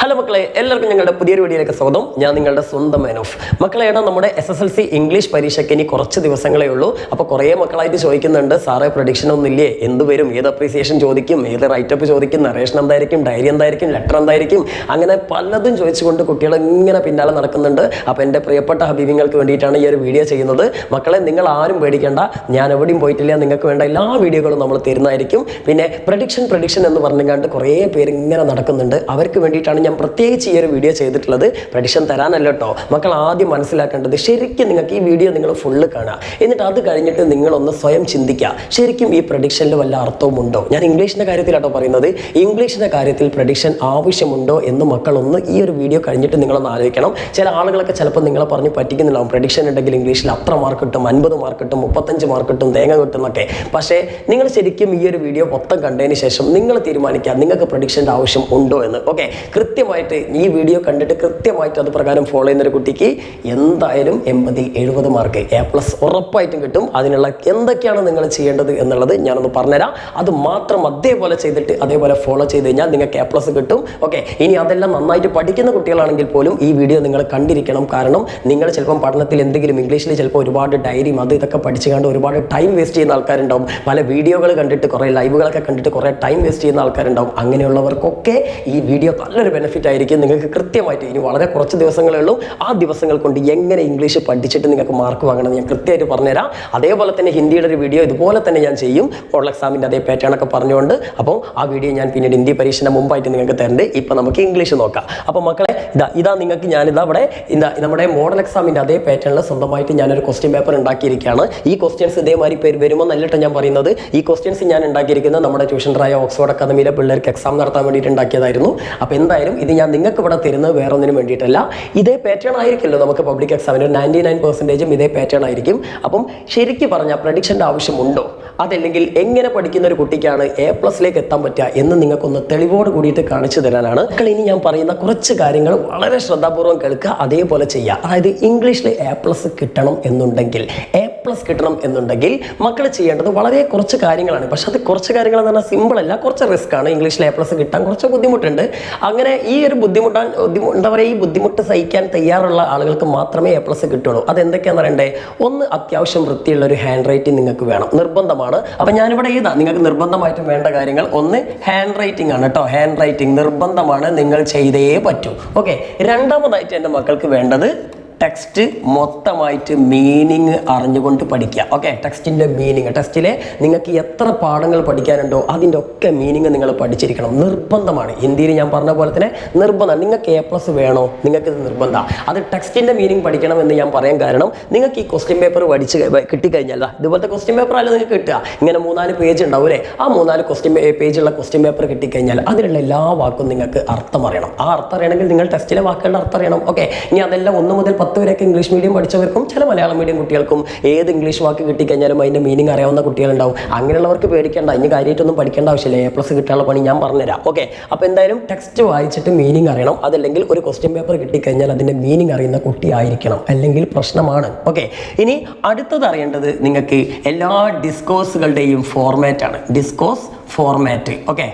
Hello മക്കളെ എല്ലാവർക്കും ഞങ്ങളുടെ പുതിയൊരു വീഡിയോയിലേക്ക് സ്വാഗതം. ഞാൻ നിങ്ങളുടെ സ്വന്തം മാൻ ഓഫ് മക്കളെ നമ്മുടെ S S L C English പരീക്ഷയ്ക്ക് ഇനി കുറച്ച് ദിവസങ്ങളേ ഉള്ളൂ. അപ്പോൾ കുറേ മക്കളായിട്ട് ചോദിക്കുന്നുണ്ട് സാറേ പ്രൊഡിക്ഷൻ ഒന്നുമില്ലേ എന്ത് വരും? ഏത് അപ്രീസിയേഷൻ ചോദിക്കും? ഏത് റൈറ്റപ്പ് ചോദിക്കും? നറേഷൻ എന്തായിരിക്കും? ഡയറി എന്തായിരിക്കും? ലെറ്റർ എന്തായിരിക്കും? അങ്ങനെ പലതും ചോദിച്ചുകൊണ്ട് കുട്ടികൾ ഇങ്ങനെ പിന്നാലെ നടക്കുന്നുണ്ട്. അപ്പോൾ എന്റെ പ്രിയപ്പെട്ട ഹബീബിങ്ങൾക്ക് വേണ്ടിയിട്ടാണ് ഈ ഒരു വീഡിയോ ചെയ്യുന്നത്. മക്കളെ നിങ്ങൾ ആരും പേടിക്കേണ്ട. ഞാൻ എവിടെയും പോയിട്ടില്ല. നിങ്ങൾക്ക് വേണ്ട എല്ലാ വീഡിയോകളും നമ്മൾ തരുന്നതായിരിക്കും. പിന്നെ പ്രഡിക്ഷൻ പ്രഡിക്ഷൻ എന്ന് പറഞ്ഞുകൊണ്ട് കുറേ പേര് ഇങ്ങനെ നടക്കുന്നുണ്ട്. അവർക്ക് വേണ്ടിയിട്ടാണ് ഞാൻ പ്രത്യേകിച്ച് ഈ ഒരു വീഡിയോ ചെയ്തിട്ടുള്ളത് പ്രഡിഷൻ തരാനല്ല കേട്ടോ മക്കൾ ആദ്യം മനസ്സിലാക്കേണ്ടത് ശരിക്കും നിങ്ങൾക്ക് ഈ വീഡിയോ നിങ്ങൾ ഫുള്ള് കാണുക. എന്നിട്ട് അത് കഴിഞ്ഞിട്ട് നിങ്ങളൊന്ന് സ്വയം ചിന്തിക്കുക. ശരിക്കും ഈ പ്രഡിക്ഷനിൽ വല്ല അർത്ഥവുമുണ്ടോ? ഞാൻ ഇംഗ്ലീഷിന്റെ കാര്യത്തിലാട്ടോ പറയുന്നത്. ഇംഗ്ലീഷിന്റെ കാര്യത്തിൽ പ്രഡിക്ഷൻ ആവശ്യമുണ്ടോ എന്ന് മക്കളൊന്ന് ഈ ഒരു വീഡിയോ കഴിഞ്ഞിട്ട് നിങ്ങളൊന്ന് ആലോചിക്കണം. ചില ആളുകളൊക്കെ ചിലപ്പോൾ നിങ്ങളെ പറഞ്ഞ് പറ്റിക്കുന്നുണ്ടാവും പ്രഡിക്ഷൻ ഉണ്ടെങ്കിൽ ഇംഗ്ലീഷിൽ അത്ര മാർക്ക് കിട്ടും അൻപത് മാർക്ക് കിട്ടും മുപ്പത്തഞ്ച് മാർക്ക് കിട്ടും തേങ്ങ കിട്ടും എന്നൊക്കെ പക്ഷേ നിങ്ങൾ ശരിക്കും ഈ ഒരു വീഡിയോ മൊത്തം കണ്ടതിന് ശേഷം നിങ്ങൾ തീരുമാനിക്കുക. നിങ്ങൾക്ക് പ്രഡിക്ഷന്റെ ആവശ്യം ഉണ്ടോ എന്ന്. ഓക്കെ കൃത്യമായിട്ട് ഈ വീഡിയോ കണ്ടിട്ട് കൃത്യമായിട്ട് അത് പ്രകാരം ഫോളോ ചെയ്യുന്ന ഒരു കുട്ടിക്ക് എന്തായാലും എൺപത് എഴുപത് മാർക്ക് എ പ്ലസ് ഉറപ്പായിട്ടും കിട്ടും. അതിനുള്ള എന്തൊക്കെയാണ് നിങ്ങൾ ചെയ്യേണ്ടത് എന്നുള്ളത് ഞാനൊന്ന് പറഞ്ഞുതരാം. അത് മാത്രം അതേപോലെ ചെയ്തിട്ട് അതേപോലെ ഫോളോ ചെയ്ത് കഴിഞ്ഞാൽ നിങ്ങൾക്ക് എ പ്ലസ് കിട്ടും. ഓക്കെ ഇനി അതെല്ലാം നന്നായിട്ട് പഠിക്കുന്ന കുട്ടികളാണെങ്കിൽ പോലും ഈ വീഡിയോ നിങ്ങൾ കണ്ടിരിക്കണം. കാരണം നിങ്ങൾ ചിലപ്പം പഠനത്തിൽ എന്തെങ്കിലും ഇംഗ്ലീഷിൽ ചിലപ്പോൾ ഒരുപാട് ഡയറിയും അത് ഇതൊക്കെ പഠിച്ചു കണ്ട് ഒരുപാട് ടൈം വേസ്റ്റ് ചെയ്യുന്ന ആൾക്കാരുണ്ടാവും. പല വീഡിയോകൾ കണ്ടിട്ട് കുറേ ലൈവുകളൊക്കെ കണ്ടിട്ട് കുറേ ടൈം വേസ്റ്റ് ചെയ്യുന്ന ആൾക്കാരുണ്ടാവും. അങ്ങനെയുള്ളവർക്കൊക്കെ ഈ വീഡിയോ നല്ലൊരു ബെനിഫിറ്റ് ആയിരിക്കും. നിങ്ങൾക്ക് കൃത്യമായിട്ട് ഇനി വളരെ കുറച്ച് ദിവസങ്ങളേ ഉള്ളൂ. ആ ദിവസങ്ങൾ കൊണ്ട് എങ്ങനെ ഇംഗ്ലീഷ് പഠിച്ചിട്ട് നിങ്ങൾക്ക് മാർക്ക് വാങ്ങണം ഞാൻ കൃത്യമായിട്ട് പറഞ്ഞുതരാം. അതേപോലെ തന്നെ ഹിന്ദിയുടെ ഒരു വീഡിയോ ഇതുപോലെ തന്നെ ഞാൻ ചെയ്യും. മോഡൽ എക്സാമിന്റെ അതേ പാറ്റേൺ ഒക്കെ പറഞ്ഞുകൊണ്ട്. അപ്പോൾ ആ വീഡിയോ ഞാൻ പിന്നീട് ഹിന്ദി പരീക്ഷയുടെ മുമ്പായിട്ട് നിങ്ങൾക്ക് തരുന്നുണ്ട് ഇപ്പോൾ നമുക്ക് ഇംഗ്ലീഷ് നോക്കാം. അപ്പോൾ മക്കളെ ഇതാ ഇതാ നിങ്ങൾക്ക് ഞാനിതാ ഇവിടെ ഇതാ നമ്മുടെ മോഡൽ എക്സാമിന്റെ അതേ പാറ്റേണിൽ സ്വന്തമായിട്ട് ഞാനൊരു ക്വസ്റ്റ്യൻ പേപ്പർ ഉണ്ടാക്കിയിരിക്കുകയാണ്. ഈ ക്വസ്റ്റ്യൻസ് ഇതേമാതിരി പേര് വരുമ്പോൾ നല്ലിട്ട് ഞാൻ പറയുന്നത്. ഈ ക്വസ്റ്റ്യൻസ് ഞാൻ ഉണ്ടാക്കിയിരിക്കുന്നത് നമ്മുടെ ട്യൂഷൻ ട്യൂഷൻറായ ഓക്സ്ഫോർഡ് അക്കാദമിയിലെ പിള്ളേർക്ക് എക്സാം നടത്താൻ വേണ്ടിയിട്ട് ഉണ്ടാക്കിയതായിരുന്നു. അപ്പോൾ എന്തായാലും ഇത് ഞാൻ നിങ്ങൾക്ക് ഇവിടെ തരുന്നത് വേറെ ഒന്നിനും വേണ്ടിയിട്ടല്ല. ഇതേ പാറ്റേൺ ആയിരിക്കുമല്ലോ നമുക്ക് പബ്ലിക് എക്സാമിന് നയന്റി നയൻ പെർസെന്റേജും ഇതേ പാറ്റേൺ ആയിരിക്കും. അപ്പം ശരിക്കും പറഞ്ഞാൽ പ്രഡിക്ഷന്റെ ആവശ്യമുണ്ടോ? അതല്ലെങ്കിൽ എങ്ങനെ പഠിക്കുന്ന ഒരു കുട്ടിക്കാണ് എ പ്ലസിലേക്ക് എത്താൻ പറ്റുക എന്ന് നിങ്ങൾക്കൊന്ന് തെളിവോട് കൂടിയിട്ട് കാണിച്ചു തരാനാണ്. മക്കൾ ഇനി ഞാൻ പറയുന്ന കുറച്ച് കാര്യങ്ങൾ വളരെ ശ്രദ്ധാപൂർവം കേൾക്കുക അതേപോലെ ചെയ്യുക. അതായത് ഇംഗ്ലീഷിൽ എ പ്ലസ് കിട്ടണം എന്നുണ്ടെങ്കിൽ എ പ്ലസ് കിട്ടണം എന്നുണ്ടെങ്കിൽ മക്കൾ ചെയ്യേണ്ടത് വളരെ കുറച്ച് കാര്യങ്ങളാണ്. പക്ഷെ അത് കുറച്ച് കാര്യങ്ങൾ എന്ന് പറഞ്ഞാൽ സിമ്പിൾ അല്ല. കുറച്ച് റിസ്ക് ആണ്. ഇംഗ്ലീഷിൽ എ പ്ലസ് കിട്ടാൻ കുറച്ച് ബുദ്ധിമുട്ടുണ്ട്. അങ്ങനെ ഈ ഒരു ബുദ്ധിമുട്ടാൻ ബുദ്ധിമു- എന്താ പറയുക ഈ ബുദ്ധിമുട്ട് സഹിക്കാൻ തയ്യാറുള്ള ആളുകൾക്ക് മാത്രമേ എ പ്ലസ് കിട്ടുള്ളൂ. അതെന്തൊക്കെയാണെന്ന് പറയണ്ടേ? ഒന്ന് അത്യാവശ്യം വൃത്തിയുള്ള ഒരു ഹാൻഡ് റൈറ്റിംഗ് നിങ്ങൾക്ക് വേണം. നിർബന്ധമാണ്. അപ്പം ഞാനിവിടെ ഏതാ? നിങ്ങൾക്ക് നിർബന്ധമായിട്ടും വേണ്ട കാര്യങ്ങൾ. ഒന്ന് ഹാൻഡ് റൈറ്റിംഗ് ആണ് കേട്ടോ ഹാൻഡ് റൈറ്റിംഗ് നിർബന്ധമാണ്. നിങ്ങൾ ചെയ്തേ പറ്റൂ. ഓക്കെ രണ്ടാമതായിട്ട് എന്റെ മക്കൾക്ക് വേണ്ടത് ടെക്സ്റ്റ് മൊത്തമായിട്ട് മീനിങ് അറിഞ്ഞുകൊണ്ട് പഠിക്കുക. ഓക്കെ ടെക്സ്റ്റിന്റെ മീനിങ് ടെക്സ്റ്റിലെ നിങ്ങൾക്ക് എത്ര പാഠങ്ങൾ പഠിക്കാനുണ്ടോ അതിന്റെ ഒക്കെ മീനിങ് നിങ്ങൾ പഠിച്ചിരിക്കണം. നിർബന്ധമാണ്. ഹിന്ദിയിൽ ഞാൻ പറഞ്ഞ പോലെ തന്നെ നിർബന്ധം. നിങ്ങൾക്ക് എ പ്ലസ് വേണോ? നിങ്ങൾക്ക് ഇത് നിർബന്ധമാണ് അത് ടെക്സ്റ്റിന്റെ മീനിങ് പഠിക്കണം എന്ന് ഞാൻ പറയാൻ കാരണം നിങ്ങൾക്ക് ഈ ക്വസ്റ്റ്യൻ പേപ്പർ പഠിച്ച് കഴി- കിട്ടിക്കഴിഞ്ഞാൽ ഇതുപോലത്തെ ക്വസ്റ്റ്യൻ പേപ്പർ അല്ല നിങ്ങൾക്ക് കിട്ടുക. ഇങ്ങനെ മൂന്നാൽ പേജ് ഉണ്ടാവും അല്ലേ? ആ മൂന്നാൽ ക്വസ്റ്റ്യൻ പേജുള്ള ക്വസ്റ്റ്യൻ പേപ്പർ കിട്ടിക്കഴിഞ്ഞാൽ അതിലുള്ള എല്ലാ വാക്കും നിങ്ങൾക്ക് അർത്ഥം അറിയണം. ആ അർത്ഥം അറിയണമെങ്കിൽ നിങ്ങൾ ടെക്സ്റ്റിലെ വാക്കുകളുടെ അർത്ഥം അറിയണം. ഓക്കെ ഇനി അതെല്ലാം ഒന്ന് മുതൽ പത്ത് വരെയൊക്കെ ഇംഗ്ലീഷ് മീഡിയം പഠിച്ചവർക്കും ചില മലയാളം മീഡിയം കുട്ടികൾക്കും ഏത് ഇംഗ്ലീഷ് വാക്ക് കിട്ടിക്കഴിഞ്ഞാലും അതിന്റെ മീനിങ് അറിയാവുന്ന കുട്ടികളുണ്ടാവും. അങ്ങനെയുള്ളവർക്ക് പേടിക്കേണ്ട ഇനി കാര്യമായിട്ടൊന്നും പഠിക്കേണ്ട ആവശ്യമില്ല. എ പ്ലസ് കിട്ടാനുള്ള പണി ഞാൻ പറഞ്ഞുതരാം. ഓക്കെ അപ്പോൾ എന്തായാലും ടെക്സ്റ്റ് വായിച്ചിട്ട് മീനിങ് അറിയണം. അതല്ലെങ്കിൽ ഒരു ക്വസ്റ്റ്യൻ പേപ്പർ കിട്ടിക്കഴിഞ്ഞാൽ അതിന്റെ മീനിങ് അറിയുന്ന കുട്ടി ആയിരിക്കണം. അല്ലെങ്കിൽ പ്രശ്നമാണ്. ഓക്കെ ഇനി അടുത്തത് അറിയേണ്ടത് നിങ്ങൾക്ക് എല്ലാ ഡിസ്കോഴ്സുകളുടെയും ഫോർമാറ്റാണ് ആണ്. ഡിസ്കോസ് ഫോർമാറ്റ് ഓക്കെ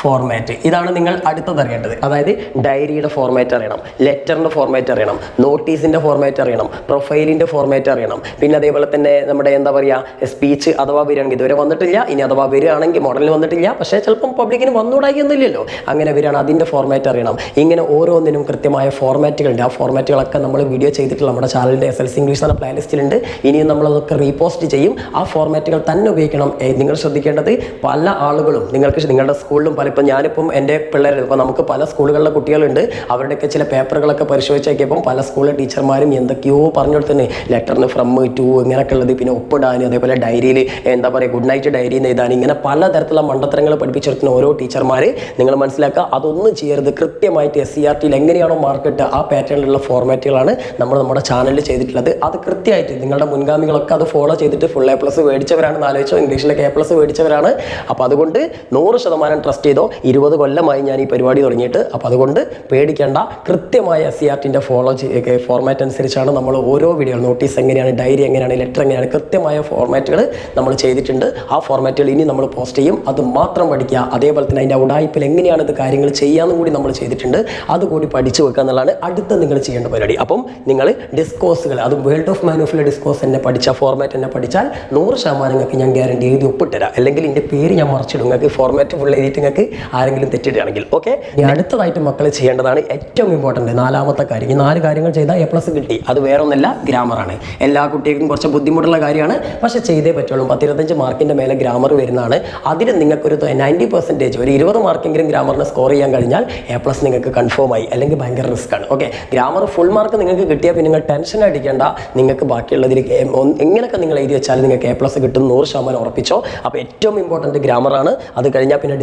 ഫോർമാറ്റ് ഇതാണ് നിങ്ങൾ അടുത്തത് അറിയേണ്ടത്. അതായത് ഡയറിയുടെ ഫോർമാറ്റ് അറിയണം ലെറ്ററിന്റെ ഫോർമാറ്റ് അറിയണം നോട്ടീസിന്റെ ഫോർമാറ്റ് അറിയണം പ്രൊഫൈലിന്റെ ഫോർമാറ്റ് അറിയണം. പിന്നെ അതേപോലെ തന്നെ നമ്മുടെ എന്താ പറയുക സ്പീച്ച് അഥവാ വരികയാണെങ്കിൽ ഇതുവരെ വന്നിട്ടില്ല ഇനി അഥവാ വരികയാണെങ്കിൽ മോഡലിൽ വന്നിട്ടില്ല. പക്ഷേ ചിലപ്പം പബ്ലിക്കിന് വന്നുകൂടായിയൊന്നുമില്ലല്ലോ അങ്ങനെ വരികയാണ് അതിന്റെ ഫോർമാറ്റ് അറിയണം. ഇങ്ങനെ ഓരോന്നിനും കൃത്യമായ ഫോർമാറ്റുകളുണ്ട് ആ ഫോർമാറ്റുകളൊക്കെ നമ്മൾ വീഡിയോ ചെയ്തിട്ടുള്ള നമ്മുടെ ചാനലിന്റെ എസ് എൽ സി ഇംഗ്ലീഷ് എന്ന പ്ലേലിസ്റ്റിലുണ്ട് ഇനിയും നമ്മളതൊക്കെ റീപോസ്റ്റ് ചെയ്യും. ആ ഫോർമാറ്റുകൾ തന്നെ ഉപയോഗിക്കണം. നിങ്ങൾ ശ്രദ്ധിക്കേണ്ടത് പല ആളുകളും നിങ്ങൾക്ക് നിങ്ങളുടെ സ്കൂളിലും പല ഇപ്പം ഞാനിപ്പം എന്റെ പിള്ളേർ ഇപ്പോൾ നമുക്ക് പല സ്കൂളുകളിലെ കുട്ടികളുണ്ട്. അവരുടെയൊക്കെ ചില പേപ്പറുകളൊക്കെ പരിശോധിച്ച് നോക്കിയപ്പം പല സ്കൂളിലെ ടീച്ചർമാരും എന്തൊക്കെയോ പറഞ്ഞു കൊടുത്തന്നെ ലെറ്ററിന് ഫ്രം ടു ഇങ്ങനെയൊക്കെ ഉള്ളത് പിന്നെ ഒപ്പിടാൻ അതേപോലെ ഡയറിയിൽ എന്താ പറയുക ഗുഡ് നൈറ്റ് ഡയറി എഴുതാൻ ഇങ്ങനെ പല തരത്തിലുള്ള മണ്ടത്തരങ്ങൾ പഠിപ്പിച്ചെടുക്കുന്ന ഓരോ ടീച്ചർമാർ നിങ്ങൾ മനസ്സിലാക്കുക. അതൊന്നും ചെയ്യരുത്. കൃത്യമായിട്ട് എസ് സി ആർ ടിയിൽ എങ്ങനെയാണോ മാർക്കിട്ട് ആ പാറ്റേണിലുള്ള ഫോർമാറ്റുകളാണ് നമ്മൾ നമ്മുടെ ചാനലിൽ ചെയ്തിട്ടുള്ളത്. അത് കൃത്യമായിട്ട് നിങ്ങളുടെ മുൻഗാമികളൊക്കെ അത് ഫോളോ ചെയ്തിട്ട് ഫുൾ എ പ്ലസ് മേടിച്ചവരാണെന്ന് ആലോചിച്ചോ. ഇംഗ്ലീഷിലെ കെ പ്ലസ് മേടിച്ചവരാണ്. അപ്പോൾ അതുകൊണ്ട് നൂറ് ശതമാനം ട്രസ്റ്റ് ചെയ്തോ ചെയ്തോ. ഇരുപത് കൊല്ലമായി ഞാൻ ഈ പരിപാടി തുടങ്ങിയിട്ട്. അപ്പോൾ അതുകൊണ്ട് പേടിക്കേണ്ട. കൃത്യമായ എസ് സി ആർട്ടിന്റെ ഫോളോ ഫോർമാറ്റ് അനുസരിച്ചാണ് നമ്മൾ ഓരോ വീഡിയോ നോട്ടീസ് എങ്ങനെയാണ് ഡയറി എങ്ങനെയാണ് ലെറ്റർ എങ്ങനെയാണ് കൃത്യമായ ഫോർമാറ്റുകൾ നമ്മൾ ചെയ്തിട്ടുണ്ട്. ആ ഫോർമാറ്റുകൾ ഇനി നമ്മൾ പോസ്റ്റ് ചെയ്യും. അത് മാത്രം പഠിക്കുക. അതേപോലെ തന്നെ അതിന്റെ ഉടായ്പിൽ എങ്ങനെയാണ് ഇത് കാര്യങ്ങൾ ചെയ്യാമെന്നും കൂടി നമ്മൾ ചെയ്തിട്ടുണ്ട്. അതുകൂടി പഠിച്ചു വെക്കുക എന്നുള്ളതാണ് അടുത്ത നിങ്ങൾ ചെയ്യേണ്ട പരിപാടി. അപ്പം നിങ്ങൾ ഡിസ്കോഴ്സുകൾ അത് വേൾഡ് ഓഫ് മാനുഫിലെ ഡിസ്കോഴ്സ് എന്നെ പഠിച്ച ഫോർമാറ്റ് എന്നെ പഠിച്ചാൽ നൂറ് ശതമാനം നിങ്ങൾക്ക് ഞാൻ ഗ്യാരണ്ടി എഴുതി ഒപ്പിട്ടുതരാം അല്ലെങ്കിൽ എന്റെ പേര് ഞാൻ മറിച്ചിടും. നിങ്ങൾക്ക് ഫോർമാറ്റ് ഫുൾ എഴുതിയിട്ട് നിങ്ങൾക്ക് ആരെങ്കിലും തെറ്റിടുകയാണെങ്കിൽ ഓക്കെ അടുത്തതായിട്ട് മക്കൾ ചെയ്യേണ്ടതാണ് ഏറ്റവും ഇമ്പോർട്ടന്റ് നാലാമത്തെ കാര്യം. ഈ നാല് കാര്യങ്ങൾ ചെയ്താൽ എ പ്ലസ് കിട്ടി. അത് വേറൊന്നല്ല ഗ്രാമറാണ് എല്ലാ കുട്ടികൾക്കും കുറച്ച് ബുദ്ധിമുട്ടുള്ള കാര്യമാണ്. പക്ഷേ ചെയ്തേ പറ്റുള്ളൂ. പത്തിരുപത്തഞ്ച് മാർക്കിന്റെ മേലെ ഗ്രാമർ വരുന്നതാണ്. അതിന് നിങ്ങൾക്കൊരു നയന്റി പെർസെന്റേജ് ഒരു ഇരുപത് മാർക്കെങ്കിലും ഗ്രാമറിന് സ്കോർ ചെയ്യാൻ കഴിഞ്ഞാൽ എ പ്ലസ് നിങ്ങൾക്ക് കൺഫേം ആയി. അല്ലെങ്കിൽ ഭയങ്കര റിസ്ക് ആണ്. ഓക്കെ ഗ്രാമർ ഫുൾ മാർക്ക് നിങ്ങൾക്ക് കിട്ടിയാൽ പിന്നെ നിങ്ങൾ ടെൻഷൻ അടിക്കേണ്ട. നിങ്ങൾക്ക് ബാക്കിയുള്ളതിൽ എങ്ങനെയൊക്കെ നിങ്ങൾ എഴുതി വെച്ചാൽ നിങ്ങൾക്ക് എ പ്ലസ് കിട്ടും. നൂറ് ശതമാനം ഉറപ്പിച്ചോ. അപ്പോൾ ഏറ്റവും ഇമ്പോർട്ടന്റ് ഗ്രാമറാണ് അത് കഴിഞ്ഞാൽ പിന്നെ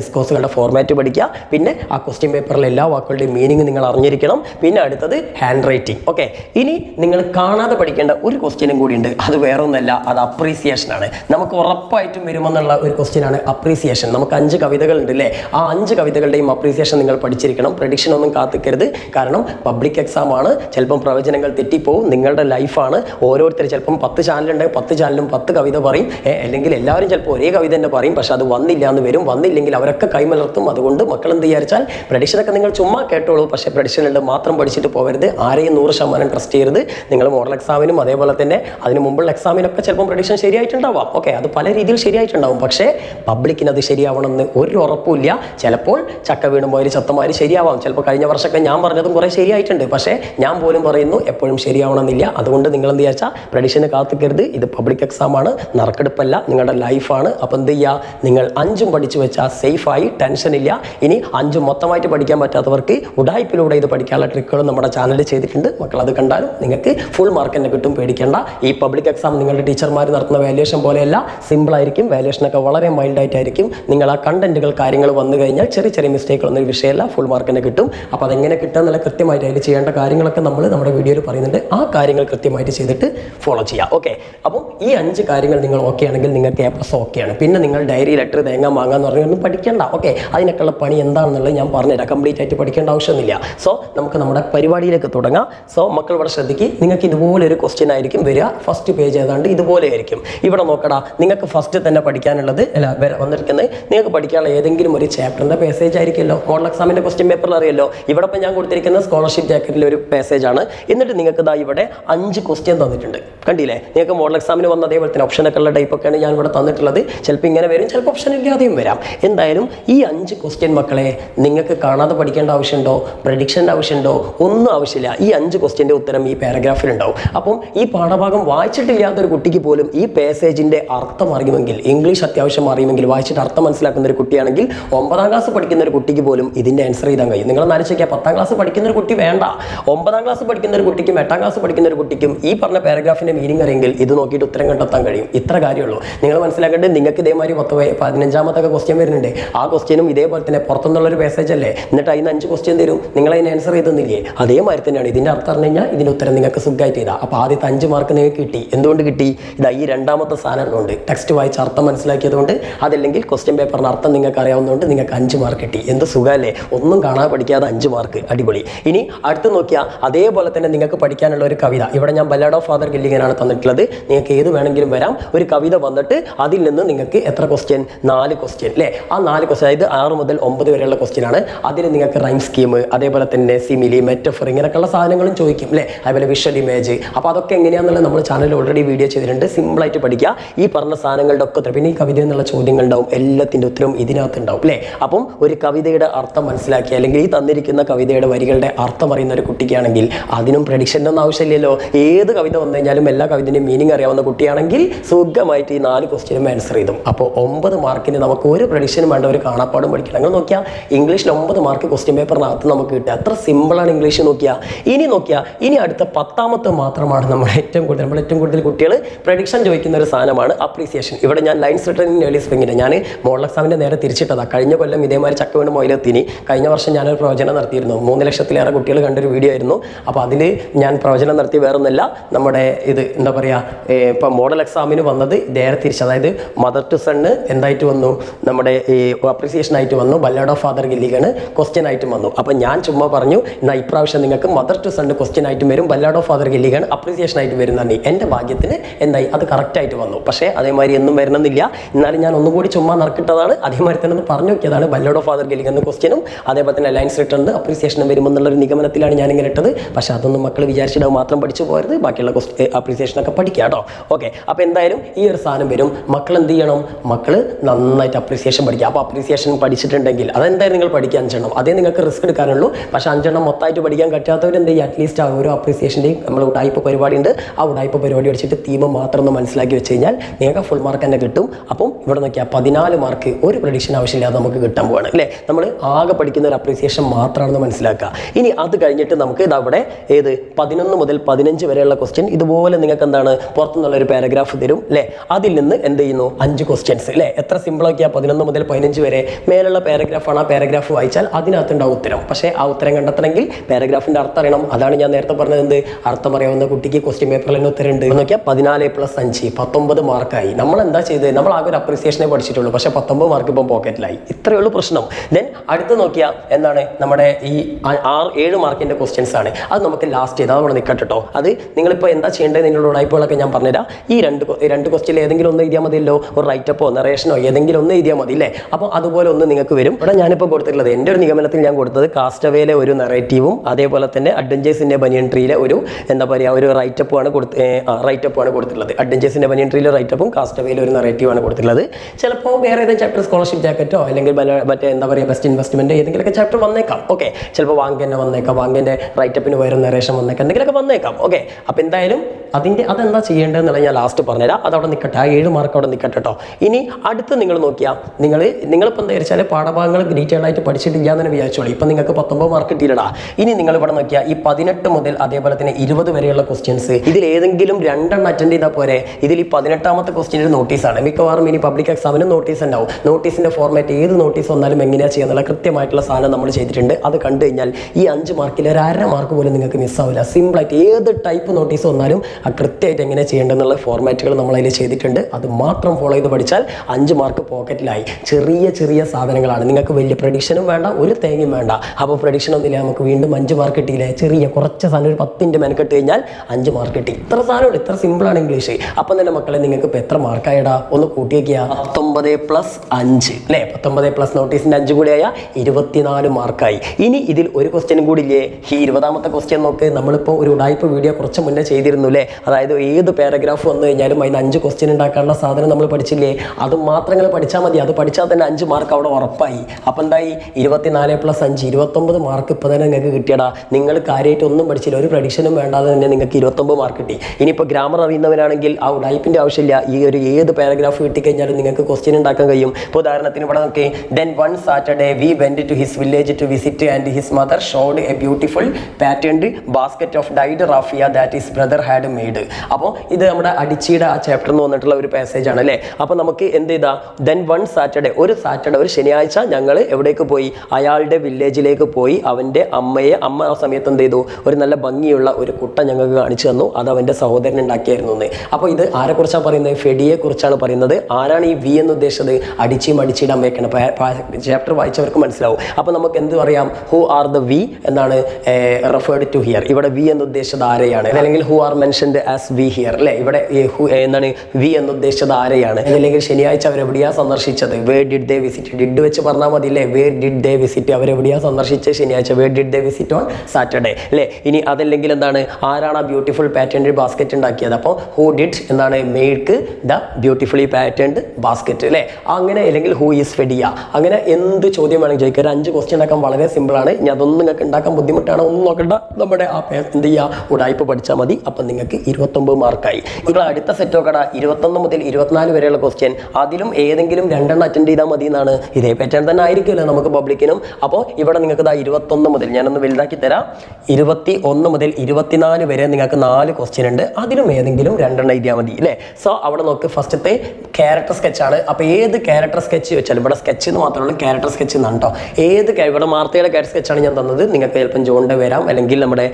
ഡിസ്കോസുകളുടെ ഫോർമാറ്റ് പഠിക്കുക. പിന്നെ ആ ക്വസ്റ്റ്യൻ പേപ്പറിലെ എല്ലാ വാക്കുകളുടെയും മീനിങ് നിങ്ങൾ അറിഞ്ഞിരിക്കണം. പിന്നെ അടുത്തത് ഹാൻഡ് റൈറ്റിംഗ് ഓക്കെ ഇനി നിങ്ങൾ കാണാതെ പഠിക്കേണ്ട ഒരു ക്വസ്റ്റ്യനും കൂടിയുണ്ട്. അത് വേറെ ഒന്നല്ല അത് അപ്രീസിയേഷൻ ആണ്. നമുക്ക് ഉറപ്പായിട്ടും വരുമെന്നുള്ള ഒരു ക്വസ്റ്റ്യൻ ആണ് അപ്രീസിയേഷൻ നമുക്ക് അഞ്ച് കവിതകളുണ്ട് അല്ലേ ആ അഞ്ച് കവിതകളുടെയും അപ്രീസിയേഷൻ നിങ്ങൾ പഠിച്ചിരിക്കണം. പ്രഡിക്ഷൻ ഒന്നും കാത്തിക്കരുത്. കാരണം പബ്ലിക് എക്സാം ആണ്. ചിലപ്പം പ്രവചനങ്ങൾ തെറ്റിപ്പോവും. നിങ്ങളുടെ ലൈഫാണ് ഓരോരുത്തർ ചിലപ്പം പത്ത് ചാനലുണ്ട് പത്ത് ചാനലും പത്ത് കവിത പറയും. അല്ലെങ്കിൽ എല്ലാവരും ചിലപ്പോൾ ഒരേ കവിത തന്നെ പറയും. പക്ഷെ അത് വന്നില്ല എന്ന് വരും. വന്നില്ലെങ്കിൽ അവരൊക്കെ കൈമലർത്തും അതുകൊണ്ട് മക്കൾ എന്ത് വിചാരിച്ചാൽ പ്രഡിക്ഷനൊക്കെ നിങ്ങൾ ചുമ്മാ കേട്ടോളൂ. പക്ഷേ പ്രഡിക്ഷനുണ്ട് മാത്രം പഠിച്ചിട്ട് പോകരുത് ആരെയും നൂറ് ശതമാനം ട്രസ്റ്റ് ചെയ്യരുത്. നിങ്ങൾ മോഡൽ എക്സാമിനും അതേപോലെ തന്നെ അതിന് മുമ്പുള്ള എക്സാമിനൊക്കെ ചിലപ്പോൾ പ്രഡിക്ഷൻ ശരിയായിട്ടുണ്ടാവാം. ഓക്കെ അത് പല രീതിയിൽ ശരിയായിട്ടുണ്ടാവും. പക്ഷേ പബ്ലിക്കിന് അത് ശരിയാവണമെന്ന് ഒരു ഉറപ്പുമില്ല ചിലപ്പോൾ ചക്ക വീണ് പോയാൽ ചത്തമാര് ശരിയാവാം. ചിലപ്പോൾ കഴിഞ്ഞ വർഷമൊക്കെ ഞാൻ പറഞ്ഞതും കുറേ ശരിയായിട്ടുണ്ട്. പക്ഷേ ഞാൻ പോലും പറയുന്നു എപ്പോഴും ശരിയാവണമെന്നില്ല. അതുകൊണ്ട് നിങ്ങൾ എന്ത് വിചാരിച്ചാൽ പ്രഡിക്ഷന് കാത്തിക്കരുത്. ഇത് പബ്ലിക് എക്സാമാണ് നറുക്കെടുപ്പല്ല. നിങ്ങളുടെ ലൈഫാണ് അപ്പോൾ എന്ത് ചെയ്യുക നിങ്ങൾ അഞ്ചും പഠിച്ചു വെച്ചാൽ സേഫായി ടെൻഷൻ ഇല്ല. ഇനി അഞ്ച് മൊത്തമായിട്ട് പഠിക്കാൻ പറ്റാത്തവർക്ക് ഉടായ്പിലൂടെ ഇത് പഠിക്കാനുള്ള ട്രിക്കുകളും നമ്മുടെ ചാനലിൽ ചെയ്തിട്ടുണ്ട്. മക്കൾ അത് കണ്ടാലും നിങ്ങൾക്ക് ഫുൾ മാർക്ക് തന്നെ കിട്ടും പേടിക്കേണ്ട. ഈ പബ്ലിക് എക്സാം നിങ്ങളുടെ ടീച്ചർമാർ നടത്തുന്ന വാല്യുവേഷൻ പോലെയല്ല. സിമ്പിൾ ആയിരിക്കും. വാല്യുവേഷനൊക്കെ വളരെ മൈൽഡായിട്ടായിരിക്കും നിങ്ങൾ ആ കണ്ടന്റുകൾ കാര്യങ്ങൾ വന്നു കഴിഞ്ഞാൽ ചെറിയ ചെറിയ മിസ്റ്റേക്കുകളൊന്നും ഒരു വിഷയമല്ല. ഫുൾ മാർക്ക് തന്നെ കിട്ടും. അപ്പോൾ അതെങ്ങനെ കിട്ടുക എന്നുള്ള കൃത്യമായിട്ട് അതിൽ ചെയ്യേണ്ട കാര്യങ്ങളൊക്കെ നമ്മൾ നമ്മുടെ വീഡിയോയിൽ പറയുന്നുണ്ട്. ആ കാര്യങ്ങൾ കൃത്യമായിട്ട് ചെയ്തിട്ട് ഫോളോ ചെയ്യുക ഓക്കെ അപ്പോൾ ഈ അഞ്ച് കാര്യങ്ങൾ നിങ്ങൾ ഓക്കെ ആണെങ്കിൽ നിങ്ങൾക്ക് എ പ്ലസ് ഓക്കെയാണ് പിന്നെ നിങ്ങൾ ഡയറി ലെറ്റർ തേങ്ങ വാങ്ങാന്ന് പറഞ്ഞൊന്നും പഠിക്കേണ്ട. ഓക്കെ അതിനൊക്കെയുള്ള പണി എന്താണെന്നുള്ളത് ഞാൻ പറഞ്ഞുതരാം. കംപ്ലീറ്റ് ആയിട്ട് പഠിക്കേണ്ട ആവശ്യമൊന്നുമില്ല. സോ നമുക്ക് നമ്മുടെ പരിപാടിയിലേക്ക് തുടങ്ങാം. സോ മക്കൾ ഇവിടെ ശ്രദ്ധിക്കുക നിങ്ങൾക്ക് ഇതുപോലെ ഒരു ക്വസ്റ്റ്യൻ ആയിരിക്കും വരിക. ഫസ്റ്റ് പേജ് ഏതാണ്ട് ഇതുപോലെ ആയിരിക്കും. ഇവിടെ നോക്കടാ നിങ്ങൾക്ക് ഫസ്റ്റ് തന്നെ പഠിക്കാനുള്ളത് അല്ല വന്നിരിക്കുന്നത് നിങ്ങൾക്ക് പഠിക്കാനുള്ള ഏതെങ്കിലും ഒരു ചാപ്റ്ററിന്റെ പേസേജ് ആയിരിക്കുമല്ലോ. മോഡൽ എക്സാമിന്റെ ക്വസ്റ്റ്യൻ പേപ്പറിൽ അറിയല്ലോ ഇവിടെ ഇപ്പം ഞാൻ കൊടുത്തിരിക്കുന്ന സ്കോളർഷിപ്പ് ജാക്കറ്റിലെ ഒരു പേസേജ് ആണ്. എന്നിട്ട് നിങ്ങൾക്ക് ഇതാ ഇവിടെ അഞ്ച് ക്വസ്റ്റ്യൻ തന്നിട്ടുണ്ട്. കണ്ടില്ലേ? നിങ്ങൾക്ക് മോഡൽ എക്സാമിന് വന്ന അതേപോലെ തന്നെ ഓപ്ഷനൊക്കെ ഉള്ള ടൈപ്പൊക്കെയാണ് ഞാൻ ഇവിടെ തന്നിട്ടുള്ളത്. ചിലപ്പോൾ ഇങ്ങനെ വരും ചിലപ്പോൾ ഓപ്ഷൻ ഇല്ലാതെയും വരാം. എന്തായാലും ഈ അഞ്ച് ക്വസ്റ്റ്യൻ മക്കളെ നിങ്ങൾക്ക് കാണാതെ പഠിക്കേണ്ട ആവശ്യമുണ്ടോ? പ്രഡിക്ഷന്റെ ആവശ്യമുണ്ടോ? ഒന്നും ആവശ്യമില്ല. ഈ അഞ്ച് ക്വസ്റ്റ്യന്റെ ഉത്തരം ഈ പാരഗ്രാഫിലുണ്ടാവും അപ്പം ഈ പാഠഭാഗം വായിച്ചിട്ടില്ലാത്ത ഒരു കുട്ടിക്ക് പോലും ഈ പേസേജിന്റെ അർത്ഥം അറിയുമെങ്കിൽ ഇംഗ്ലീഷ് അത്യാവശ്യം അറിയുമെങ്കിൽ വായിച്ചിട്ട് അർത്ഥം മനസ്സിലാക്കുന്ന ഒരു കുട്ടിയാണെങ്കിൽ ഒമ്പതാം ക്ലാസ് പഠിക്കുന്ന ഒരു കുട്ടിക്ക് പോലും ഇതിന്റെ ആൻസർ ചെയ്താൽ കഴിയും. നിങ്ങൾ നനച്ചേക്കുക പത്താം ക്ലാസ് പഠിക്കുന്ന ഒരു കുട്ടി വേണ്ട. ഒമ്പതാം ക്ലാസ് പഠിക്കുന്ന ഒരു കുട്ടിക്കും എട്ടാം ക്ലാസ് പഠിക്കുന്ന ഒരു കുട്ടിക്കും ഈ പറഞ്ഞ പാരഗ്രാഫിന്റെ മീനിങ് അറിയെങ്കിൽ ഇത് നോക്കിയിട്ട് ഉത്തരം കണ്ടെത്താൻ കഴിയും. ഇത്ര കാര്യമുള്ളൂ നിങ്ങൾ മനസ്സിലാക്കേണ്ടത് നിങ്ങൾക്ക് ഇതേമാതിരി പത്ത് പതിനഞ്ചാമത്തൊക്കെ പതിനഞ്ചാമത്തെ ക്വസ്റ്റ്യൻ വരുന്നുണ്ട്. ആ ക്വസ്റ്റ്യനും ഇതേപോലെ തന്നെ പുറത്തുനിന്നുള്ള ഒരു മെസ്സേജ് അല്ലേ? എന്നിട്ട് അതിന് അഞ്ച് ക്വസ്റ്റ്യൻ തരും. നിങ്ങൾ അതിന് ആൻസർ ചെയ്തെന്നില്ലേ? അതേമാതിരി തന്നെയാണ്. ഇതിന്റെ അർത്ഥം പറഞ്ഞു കഴിഞ്ഞാൽ ഇതിന്റെ ഉത്തരം നിങ്ങൾക്ക് സുഖമായിട്ട് ചെയ്താൽ അപ്പോൾ ആദ്യത്തെ അഞ്ച് മാർക്ക് നിങ്ങൾക്ക് കിട്ടി. എന്തുകൊണ്ട് കിട്ടി? ഇതാ ഈ രണ്ടാമത്തെ സാധനമുണ്ട് ടെക്സ്റ്റ് വായിച്ച അർത്ഥം മനസ്സിലാക്കിയതുകൊണ്ട് അതല്ലെങ്കിൽ ക്വസ്റ്റ്യൻ പേപ്പറിന് അർത്ഥം നിങ്ങൾക്ക് അറിയാവുന്നതുകൊണ്ട് നിങ്ങൾക്ക് അഞ്ച് മാർക്ക് കിട്ടി. എന്ത് സുഖമല്ലേ? ഒന്നും കാണാൻ പഠിക്കാതെ അഞ്ച് മാർക്ക് അടിപൊളി. ഇനി അടുത്ത് നോക്കിയാൽ അതേപോലെ തന്നെ നിങ്ങൾക്ക് പഠിക്കാനുള്ള ഒരു കവിത. ഇവിടെ ഞാൻ ബല്ലാഡ് ഓഫ് ഫാദർ ഗില്ലിങ്ങനാണ് തന്നിട്ടുള്ളത്. നിങ്ങൾക്ക് ഏത് വേണമെങ്കിലും വരാം. ഒരു കവിത വന്നിട്ട് അതിൽ നിന്ന് നിങ്ങൾക്ക് എത്ര ക്വസ്റ്റ്യൻ നാല് ക്വസ്റ്റ്യൻ അല്ലേ? ആ നാല് ക്വസ്റ്റ്യൻ അതായത് ആറ് മുതൽ ഒമ്പത് വരെയുള്ള ക്വസ്റ്റ്യൻ ആണ്. അതിൽ നിങ്ങൾക്ക് റൈം സ്കീം അതേപോലെ തന്നെ സിമിലി മെറ്റഫർ ഇങ്ങനെയൊക്കെയുള്ള സാധനങ്ങളും ചോദിക്കും അല്ലേ? അതേപോലെ വിഷ്വൽ ഇമേജ് അപ്പോൾ അതൊക്കെ എങ്ങനെയാണെന്നുള്ളത് നമ്മൾ ചാനലിൽ ഓൾറെഡി വീഡിയോ ചെയ്തിട്ടുണ്ട്. സിമ്പിളായിട്ട് പഠിക്കുക. ഈ പറഞ്ഞ സാധനങ്ങളുടെ ഒക്കെ പിന്നെ ഈ കവിത എന്നുള്ള ചോദ്യങ്ങൾ ഉണ്ടാവും. എല്ലാത്തിന്റെ ഉത്തരം ഇതിനകത്ത് ഉണ്ടാവും അല്ലേ? അപ്പം ഒരു കവിതയുടെ അർത്ഥം മനസ്സിലാക്കി അല്ലെങ്കിൽ ഈ തന്നിരിക്കുന്ന കവിതയുടെ വരികളുടെ അർത്ഥം അറിയുന്ന ഒരു കുട്ടിക്കാണെങ്കിൽ അതിനും പ്രഡിക്ഷന്റെ ഒന്നും ആവശ്യമില്ലല്ലോ ഏത് കവിത വന്നു കഴിഞ്ഞാലും എല്ലാ കവിതന്റെയും മീനിങ് അറിയാവുന്ന കുട്ടിയാണെങ്കിൽ സുഖമായിട്ട് ഈ നാല് ക്വസ്റ്റ്യനും ആൻസർ ചെയ്തും. അപ്പോൾ ഒമ്പത് മാർക്കിന് നമുക്ക് ഒരു പ്രഡിക്ഷനും ഒരു കാണാപ്പാടും പഠിക്കണം. അങ്ങനെ നോക്കിയാൽ ഇംഗ്ലീഷിൽ ഒമ്പത് മാർക്ക് ക്വസ്റ്റ്യൻ പേപ്പറിനകത്ത് നമുക്ക് കിട്ടുക. അത്ര സിമ്പിളാണ് ഇംഗ്ലീഷ് നോക്കിയാൽ ഇനി നോക്കിയാൽ ഇനി അടുത്ത പത്താമത്തെ മാത്രമാണ് നമ്മൾ ഏറ്റവും കൂടുതൽ നമ്മൾ ഏറ്റവും കൂടുതൽ കുട്ടികൾ പ്രഡിക്ഷൻ ചോദിക്കുന്ന ഒരു സാധനമാണ് അപ്രീസിയേഷൻ ഇവിടെ ഞാൻ ലൈൻസ് റിട്ടേൺ ഇൻ ഏർലി സ്പ്രിങ്ങിന്റെ ഞാൻ മോഡൽ എക്സാമിന്റെ നേരെ തിരിച്ചിട്ടതാണ് കഴിഞ്ഞ കൊല്ലം ഇതേമാതിരി ചക്ക ചക്കവേണ്ട് മൊയിലെത്തിനി. കഴിഞ്ഞ വർഷം ഞാനൊരു പ്രവചനം നടത്തിയിരുന്നു. മൂന്ന് ലക്ഷത്തിലേറെ കുട്ടികൾ കണ്ടൊരു വീഡിയോ ആയിരുന്നു. അപ്പോൾ അതിൽ ഞാൻ പ്രവചനം നടത്തി വേറൊന്നല്ല നമ്മുടെ ഇത് എന്താ പറയുക ഇപ്പം മോഡൽ എക്സാമിന് വന്നത് നേരെ തിരിച്ച്. അതായത് മദർ ടു സണ്ണ് എന്തായിട്ട് വന്നു? നമ്മുടെ ഈ അപ്രീസിയേഷൻ അപ്രീസിയേഷൻ ആയിട്ട് വന്നു. ബല്ലാഡ് ഓഫ് ഫാദർ ഗില്ലിഗാണ് ക്വസ്റ്റ്യൻ ആയിട്ടും വന്നു. അപ്പോൾ ഞാൻ ചുമ്മാ പറഞ്ഞു എന്നാൽ ഇപ്രാവശ്യം നിങ്ങൾക്ക് മദർ ടു സൺ ക്വസ്റ്റ്യൻ ആയിട്ടും വരും. ബല്ലാഡ് ഓഫ് ഫാദർ ഗില്ലിഗാണ് അപ്രീസിയേഷൻ ആയിട്ട് വരും തന്നെ എന്റെ ഭാഗ്യത്തിന് എന്തായി? അത് കറക്റ്റായിട്ട് വന്നു. പക്ഷേ അതേമാതിരി എന്നും വരണമെന്നില്ല എന്നാലും ഞാൻ ഒന്നുകൂടി ചുമ്മാ നറുക്കിട്ടതാണ്. അതേമാതിരി തന്നെ ഒന്ന് പറഞ്ഞു നോക്കിയതാണ് ബല്ലാഡ് ഓഫ് ഫാദർ ഗില്ലിംഗ് എന്ന ക്വസ്റ്റ്യനും അതേപോലെ തന്നെ ലൈൻസ് റിട്ടേൺ അപ്രീസിയേഷൻ വരുമെന്നുള്ളൊരു നിഗമനത്തിലാണ് ഞാൻ ഇങ്ങനെ ഇട്ടത്. പക്ഷേ അതൊന്നും മക്കൾ വിചാരിച്ചിട്ട് മാത്രം പഠിച്ചു പോകരുത്. ബാക്കിയുള്ള ക്വസ്റ്റ് അപ്രീസിയേഷനൊക്കെ പഠിക്കുക കേട്ടോ. ഓക്കെ അപ്പോൾ എന്തായാലും ഈ ഒരു സാധനം വരും. മക്കൾ എന്ത് ചെയ്യണം? മക്കൾ നന്നായിട്ട് അപ്രീസിയേഷൻ പഠിക്കുക. അപ്പോൾ അപ്രീസിയേഷൻ പഠിച്ചിട്ടുണ്ടെങ്കിൽ അതെന്തായാലും നിങ്ങൾ പഠിക്കുക അഞ്ചെണ്ണം. അതേ നിങ്ങൾക്ക് റിസ്ക് എടുക്കാനുള്ളൂ. പക്ഷേ അഞ്ചെണ്ണം മൊത്തമായിട്ട് പഠിക്കാൻ പറ്റാത്തവർ എന്ത് ചെയ്യും അറ്റ്ലീസ്റ്റ് ആ ഓരോ അപ്രീസിയേഷന്റെയും നമ്മൾ ഉടായ്പ പരിപാടി ഉണ്ട് ആ ഉടായ്പ പരിപാടി അടിച്ചിട്ട് തീമ മാത്രം ഒന്ന് മനസ്സിലാക്കി വെച്ച് കഴിഞ്ഞാൽ നിങ്ങൾക്ക് ഫുൾ മാർക്ക് തന്നെ കിട്ടും. അപ്പം ഇവിടെ നോക്കിയാൽ പതിനാല് മാർക്ക് ഒരു പ്രഡിക്ഷൻ ആവശ്യമില്ലാതെ നമുക്ക് കിട്ടാൻ പോവാണ് അല്ലേ? നമ്മൾ ആകെ പഠിക്കുന്ന ഒരു അപ്രീസിയേഷൻ മാത്രമാണെന്ന് മനസ്സിലാക്കുക. ഇനി അത് കഴിഞ്ഞിട്ട് നമുക്ക് ഇത് അവിടെ ഏത്? പതിനൊന്ന് മുതൽ പതിനഞ്ച് വരെയുള്ള ക്വസ്റ്റ്യൻ ഇതുപോലെ നിങ്ങൾക്ക് എന്താണ്? പുറത്തുനിന്നുള്ള ഒരു പാരഗ്രാഫ് തരും അല്ലേ? അതിൽ നിന്ന് എന്ത് ചെയ്യുന്നു? അഞ്ച് ക്വസ്റ്റ്യൻസ് അല്ലേ? എത്ര സിമ്പിളൊക്കെയാണ് പതിനൊന്ന് മുതൽ പതിനഞ്ച് വരെ മേലുള്ള പാരഗ്രാഫാണ് ആ പാരഗ്രാഫ് വായിച്ചാൽ അതിനകത്തുണ്ടാവും ഉത്തരം. പക്ഷേ ആ ഉത്തരം കണ്ടെത്തണമെങ്കിൽ പാരഗ്രാഫിന്റെ അർത്ഥം അറിയണം. അതാണ് ഞാൻ നേരത്തെ പറഞ്ഞത് എന്ത്? അർത്ഥം അറിയാവുന്ന കുട്ടിക്ക് ക്വസ്റ്റ്യൻ പേപ്പറിൽ തന്നെ ഉത്തരം ഉണ്ട്. നോക്കിയാൽ പതിനാല് പ്ലസ് അഞ്ച് പത്തൊമ്പത് മാർക്കായി നമ്മൾ എന്താ ചെയ്തത്? നമ്മൾ ആകെ ഒരു അപ്രീസിയേഷനെ പഠിച്ചിട്ടുള്ളൂ. പക്ഷേ പത്തൊമ്പത് മാർക്ക് ഇപ്പം പോക്കറ്റിലായി ഇത്രയേ ഉള്ളൂ പ്രശ്നം. ദെൻ അടുത്ത് നോക്കിയാൽ എന്താണ്? നമ്മുടെ ഈ ആറ് ഏഴ് മാർക്കിന്റെ ക്വസ്റ്റ്യൻസ് ആണ്. അത് നമുക്ക് ലാസ്റ്റ് ചെയ്താൽ നമ്മൾ നിൽക്കട്ടെ കേട്ടോ അത് നിങ്ങളിപ്പോൾ എന്താ ചെയ്യേണ്ടത് നിങ്ങളുടെ ഉടായ്പകളൊക്കെ ഞാൻ പറഞ്ഞുതരാം. ഈ രണ്ട് രണ്ട് ക്വസ്റ്റ്യൻ ഏതെങ്കിലും ഒന്ന് എഴുതിയാൽ മതിയല്ലോ. ഒരു റൈറ്റപ്പോ നറേഷനോ ഏതെങ്കിലും ഒന്ന് എഴുതിയാൽ മതി അല്ലേ അപ്പോൾ അതുപോലെ ഒന്ന് നിങ്ങൾക്ക് വരും. ഇവിടെ ഞാനിപ്പോൾ കൊടുത്തിട്ടുള്ളത് എന്റെ ഒരു നിഗമനത്തിൽ ഞാൻ കൊടുത്തത് കാസ്റ്റവേലെ ഒരു നെറേറ്റീവും അതേപോലെ തന്നെ അഡ്വഞ്ചേഴ്സിന്റെ ബനിയൻ ട്രീയിലെ ഒരു എന്താ പറയുക ഒരു റൈറ്റപ്പാണ് ആണ് കൊടുത്ത് റൈറ്റപ്പാണ് ആണ് കൊടുത്തിട്ടുള്ളത്. അഡ്വഞ്ചേഴ്സിന്റെ ബനിയൻ ട്രീയിലെ റൈറ്റപ്പും കാസ്റ്റവേലെ ഒരു നെറേറ്റീവാണ് കൊടുത്തിട്ടുള്ളത്. ചിലപ്പോൾ വേറെ ഏതെങ്കിലും ചാപ്റ്റർ സ്കോളർഷിപ്പ് ജാക്കറ്റോ അല്ലെങ്കിൽ മറ്റേ എന്താ പറയുക ബെസ്റ്റ് ഇൻവെസ്റ്റ്മെന്റ് ഏതെങ്കിലുമൊക്കെ ചാപ്റ്റർ വന്നേക്കാം. ഓക്കെ ചിലപ്പോൾ വാങ്കന്നെ വന്നേക്കാം. വാങ്കന്റെ റൈറ്റപ്പിന് വേറെ നറേഷൻ വന്നേക്കാം. എന്തെങ്കിലുമൊക്കെ വന്നേക്കാം. ഓക്കെ അപ്പോൾ എന്തായാലും അതിന്റെ അതെന്താ ചെയ്യേണ്ടതെന്നുള്ള ഞാൻ ലാസ്റ്റ് പറഞ്ഞുതരാം. അതവിടെ നിൽക്കട്ടെ ആ ഏഴ് മാർക്ക് അവിടെ നിൽക്കട്ടെ കേട്ടോ ഇനി അടുത്ത് നിങ്ങൾ നോക്കിയാൽ നിങ്ങൾ നിങ്ങളിപ്പോൾ എന്താ വെച്ചാൽ പാഠഭാഗങ്ങൾ ഡീറ്റെയിൽ ആയിട്ട് പഠിച്ചിട്ടില്ല എന്ന് വിചാരിച്ചോളൂ. ഇപ്പം നിങ്ങൾക്ക് പത്തൊമ്പത് മാർക്ക് കിട്ടിയില്ലടാ. ഇനി നിങ്ങൾ ഇവിടെ നോക്കിയാൽ ഈ പതിനെട്ട് മുതൽ അതേപോലെ തന്നെ ഇരുപത് വരെയുള്ള ക്വസ്റ്റ്യൻസ് ഇതിൽ ഏതെങ്കിലും രണ്ടെണ്ണം അറ്റൻഡ് ചെയ്താൽ പോരെ. ഇതിൽ ഈ പതിനെട്ടാമത്തെ ക്വസ്റ്റ്യൻ ഒരു നോട്ടീസാണ് മിക്കവാറും ഇനി പബ്ലിക് എക്സാമിനും നോട്ടീസ് ഉണ്ടാവും. നോട്ടീസിന്റെ ഫോർമാറ്റ് ഏത് നോട്ടീസ് വന്നാലും എങ്ങനെയാണ് ചെയ്യുന്നുള്ള കൃത്യമായിട്ടുള്ള സാധനം നമ്മൾ ചെയ്തിട്ടുണ്ട്. അത് കണ്ടു കഴിഞ്ഞാൽ ഈ അഞ്ച് മാർക്കിൽ ഒരു അര മാർക്ക് പോലും നിങ്ങൾക്ക് മിസ്സാവില്ല സിമ്പിളായിട്ട് ഏത് ടൈപ്പ് നോട്ടീസ് വന്നാലും ആ കൃത്യമായിട്ട് എങ്ങനെ ചെയ്യേണ്ടതെന്നുള്ള ഫോർമാറ്റുകൾ നമ്മൾ അതിൽ ചെയ്തിട്ടുണ്ട്. അത് മാത്രം ഫോളോ ചെയ്ത് പഠിച്ചാൽ അഞ്ച് മാർക്ക് പോക്കറ്റിലായി ചെറിയ ചെറിയ സാധനങ്ങളാണ്. നിങ്ങൾക്ക് വലിയ പ്രഡിക്ഷനും വേണ്ട ഒരു തേങ്ങയും വേണ്ട. അപ്പോൾ പ്രഡിക്ഷൻ ഒന്നുമില്ല നമുക്ക് വീണ്ടും അഞ്ച് മാർക്ക് കിട്ടിയില്ലേ? ചെറിയ കുറച്ച് സാധനം ഒരു പത്തിന്റെ മെനക്കെട്ട് കഴിഞ്ഞാൽ അഞ്ച് മാർക്ക് കിട്ടി. ഇത്ര സാധനമുണ്ട് ഇത്ര സിമ്പിളാണ് ഇംഗ്ലീഷ് അപ്പം തന്നെ മക്കളെ നിങ്ങൾക്ക് ഇപ്പോൾ എത്ര മാർക്കായടാ ഒന്ന് കൂട്ടി വയ്ക്കുക പത്തൊമ്പത് പ്ലസ് അഞ്ച് അല്ലേ? പത്തൊമ്പത് പ്ലസ് നോട്ടീസിന്റെ അഞ്ച് കൂടിയായ ഇരുപത്തിനാല് മാർക്കായി ഇനി ഇതിൽ ഒരു ക്വസ്റ്റ്യനും കൂടി ഇല്ലേ ഈ ഇരുപതാമത്തെ ക്വസ്റ്റ്യൻ നോക്ക്. നമ്മളിപ്പോൾ ഒരു ഉടായ്പ വീഡിയോ കുറച്ച് മുന്നേ ചെയ്തിരുന്നു അല്ലേ? അതായത് ഏത് പാരഗ്രാഫ് വന്നു കഴിഞ്ഞാലും അതിന് അഞ്ച് ക്വസ്റ്റ്യൻ ഉണ്ടാക്കാനുള്ള സാധനം നമ്മൾ പഠിച്ചില്ലേ? അത് മാത്രങ്ങൾ പഠിച്ചാൽ മതി. അത് പഠിച്ചാൽ തന്നെ അഞ്ച് മാർക്ക് അവിടെ ഉറപ്പായി. അപ്പം എന്തായി? ഇരുപത്തിനാല് പ്ലസ് അഞ്ച് ഇരുപത്തൊമ്പത് മാർക്ക് ഇപ്പോൾ തന്നെ നിങ്ങൾക്ക് കിട്ടിയടാ. നിങ്ങൾ കാര്യമായിട്ട് ഒന്നും പഠിച്ചില്ല ഒരു പ്രഡിക്ഷനും വേണ്ടാതെ തന്നെ നിങ്ങൾക്ക് ഇരുപത്തൊമ്പത് മാർക്ക് കിട്ടി. ഇനിയിപ്പോൾ ഗ്രാമർ അറിയുന്നവരാണെങ്കിൽ ആ ഉടായ്പിന്റെ ആവശ്യമില്ല. ഈ ഒരു ഏത് പാരഗ്രാഫ് കിട്ടിക്കഴിഞ്ഞാലും നിങ്ങൾക്ക് ക്വസ്റ്റ്യൻ ഉണ്ടാക്കാൻ കഴിയും. ഇപ്പോൾ ഉദാഹരണത്തിന് ഇവിടെ നോക്കി. Then one Saturday we went to his village to visit and his mother showed a beautiful patterned basket of dyed raffia that his brother had made അപ്പോൾ ഇത് നമ്മുടെ അടിച്ചിയുടെ ആ ചാപ്റ്റർ എന്ന് വന്നിട്ടുള്ള ഒരു പാസേജ് ആണ് അല്ലേ? അപ്പോൾ നമുക്ക് എന്ത് ചെയ്താൽ ദെൻ വൺ സാറ്റർഡേ ഒരു സാറ്റർഡേ ഒരു ശനിയാഴ്ച ഞങ്ങൾ എവിടേക്ക് പോയി? അയാളുടെ വില്ലേജിലേക്ക് പോയി. അവന്റെ അമ്മയെ അമ്മ ആ സമയത്ത് എന്ത് ചെയ്തു? ഒരു നല്ല ഭംഗിയുള്ള ഒരു കുട്ട ഞങ്ങൾക്ക് കാണിച്ചു തന്നു. അത് അവന്റെ സഹോദരൻ ഉണ്ടാക്കിയായിരുന്നു എന്ന്. അപ്പോൾ ഇത് ആരെക്കുറിച്ചാണ് പറയുന്നത്? ഫെഡിയെ കുറിച്ചാണ് പറയുന്നത്. ആരാണ് ഈ വി എന്ന് ഉദ്ദേശിച്ചത്? അടിച്ച് മടിച്ചിടാൻ വയ്ക്കണം ചാപ്റ്റർ വായിച്ചവർക്ക് മനസ്സിലാവും. അപ്പോൾ നമുക്ക് എന്ത് പറയാം? ഹു ആർ ദ വി എന്നാണ് റെഫേർഡ് ടു ഹിയർ ഇവിടെ വി എന്ന് ഉദ്ദേശിച്ചത് ആരെയാണ്? അല്ലെങ്കിൽ who are mentioned as we here അല്ലേ? ഇവിടെ ഹു എന്താണ്? വി എന്ന് ഉദ്ദേശിച്ചത് ആരെയാണ്? അല്ലെങ്കിൽ ശനിയാഴ്ച അവർ എവിടെയാണ് സന്ദർശിച്ചത്? Where did they visit did വെച്ച് പറഞ്ഞാൽ മതി അല്ലേ വേർ ഡിഡ് ദേ വിസിറ്റ് അവരെവിടെയാ സന്ദർശിച്ചത് ശനിയാഴ്ച? Where did they visit on Saturday അല്ലേ ഇനി അതല്ലെങ്കിൽ എന്താണ്? ആരാണ് ആ ബ്യൂട്ടിഫുൾ പാറ്റേൺ ബാസ്ക്കറ്റ് ഉണ്ടാക്കിയത്? അപ്പോൾ ഹൂ ഡിഡ് എന്താണ്? Make the beautifully patterned basket അല്ലേ അങ്ങനെ അല്ലെങ്കിൽ ഹൂ ഈസ് ഫെഡിയ അങ്ങനെ എന്ത് ചോദ്യം വേണമെങ്കിൽ ചോദിക്കുക ഒരു അഞ്ച് ക്വസ്റ്റ്യൻ ഉണ്ടാക്കാൻ വളരെ സിമ്പിളാണ് ഇനി അതൊന്നും നിങ്ങൾക്ക് ഉണ്ടാക്കാൻ ബുദ്ധിമുട്ടാണ്. ഒന്നും നോക്കണ്ട. നമ്മുടെ ആ എന്ത് ചെയ്യുക ഉടായ്പ പഠിച്ചാൽ മതി. അപ്പം നിങ്ങൾക്ക് ഇരുപത്തൊമ്പത് മാർക്കായി. നിങ്ങൾ അടുത്ത സെറ്റ് നോക്കട. ഇരുപത്തൊന്ന് മുതൽ ഇരുപത്തിനാല് വരെയുള്ള ക്വസ്റ്റ്യൻ അതിലും ഏതെങ്കിലും രണ്ടെണ്ണം അറ്റൻഡ് ചെയ്താൽ മതി എന്നാണ് ഇതേ പാറ്റേൺ തന്നെ ആയിരിക്കുമല്ലോ നമുക്ക് പബ്ലിക്കിനും. അപ്പോൾ ഇവിടെ നിങ്ങൾക്ക് ഇതാ ഇരുപത്തൊന്ന് മുതൽ ഞാനൊന്ന് വലുതാക്കി തരാം. ഇരുപത്തി ഒന്ന് മുതൽ ഇരുപത്തിനാല് വരെ നിങ്ങൾക്ക് നാല് ക്വസ്റ്റ്യൻ ഉണ്ട്. അതിലും ഏതെങ്കിലും രണ്ടെണ്ണം എഴുതിയാൽ മതി അല്ലേ? സോ അവിടെ നോക്ക് ഫസ്റ്റത്തെ ക്യാരക്ടർ സ്കെച്ചാണ് അപ്പോൾ ഏത് ക്യാരക്ടർ സ്കെച്ച് വെച്ചാലും ഇവിടെ സ്കെച്ച് എന്ന് മാത്രമേ ഉള്ളൂ ക്യാരക്ടർ സ്കെച്ച് എന്നാണ് കേട്ടോ ഏത് ഇവിടെ മാർത്തയുടെ ക്യാരക്ടർ സ്കെച്ചാണ് ഞാൻ തന്നത്. നിങ്ങൾക്ക് ചിലപ്പം ജോണിന്റെ വരാം അല്ലെങ്കിൽ നമ്മുടെ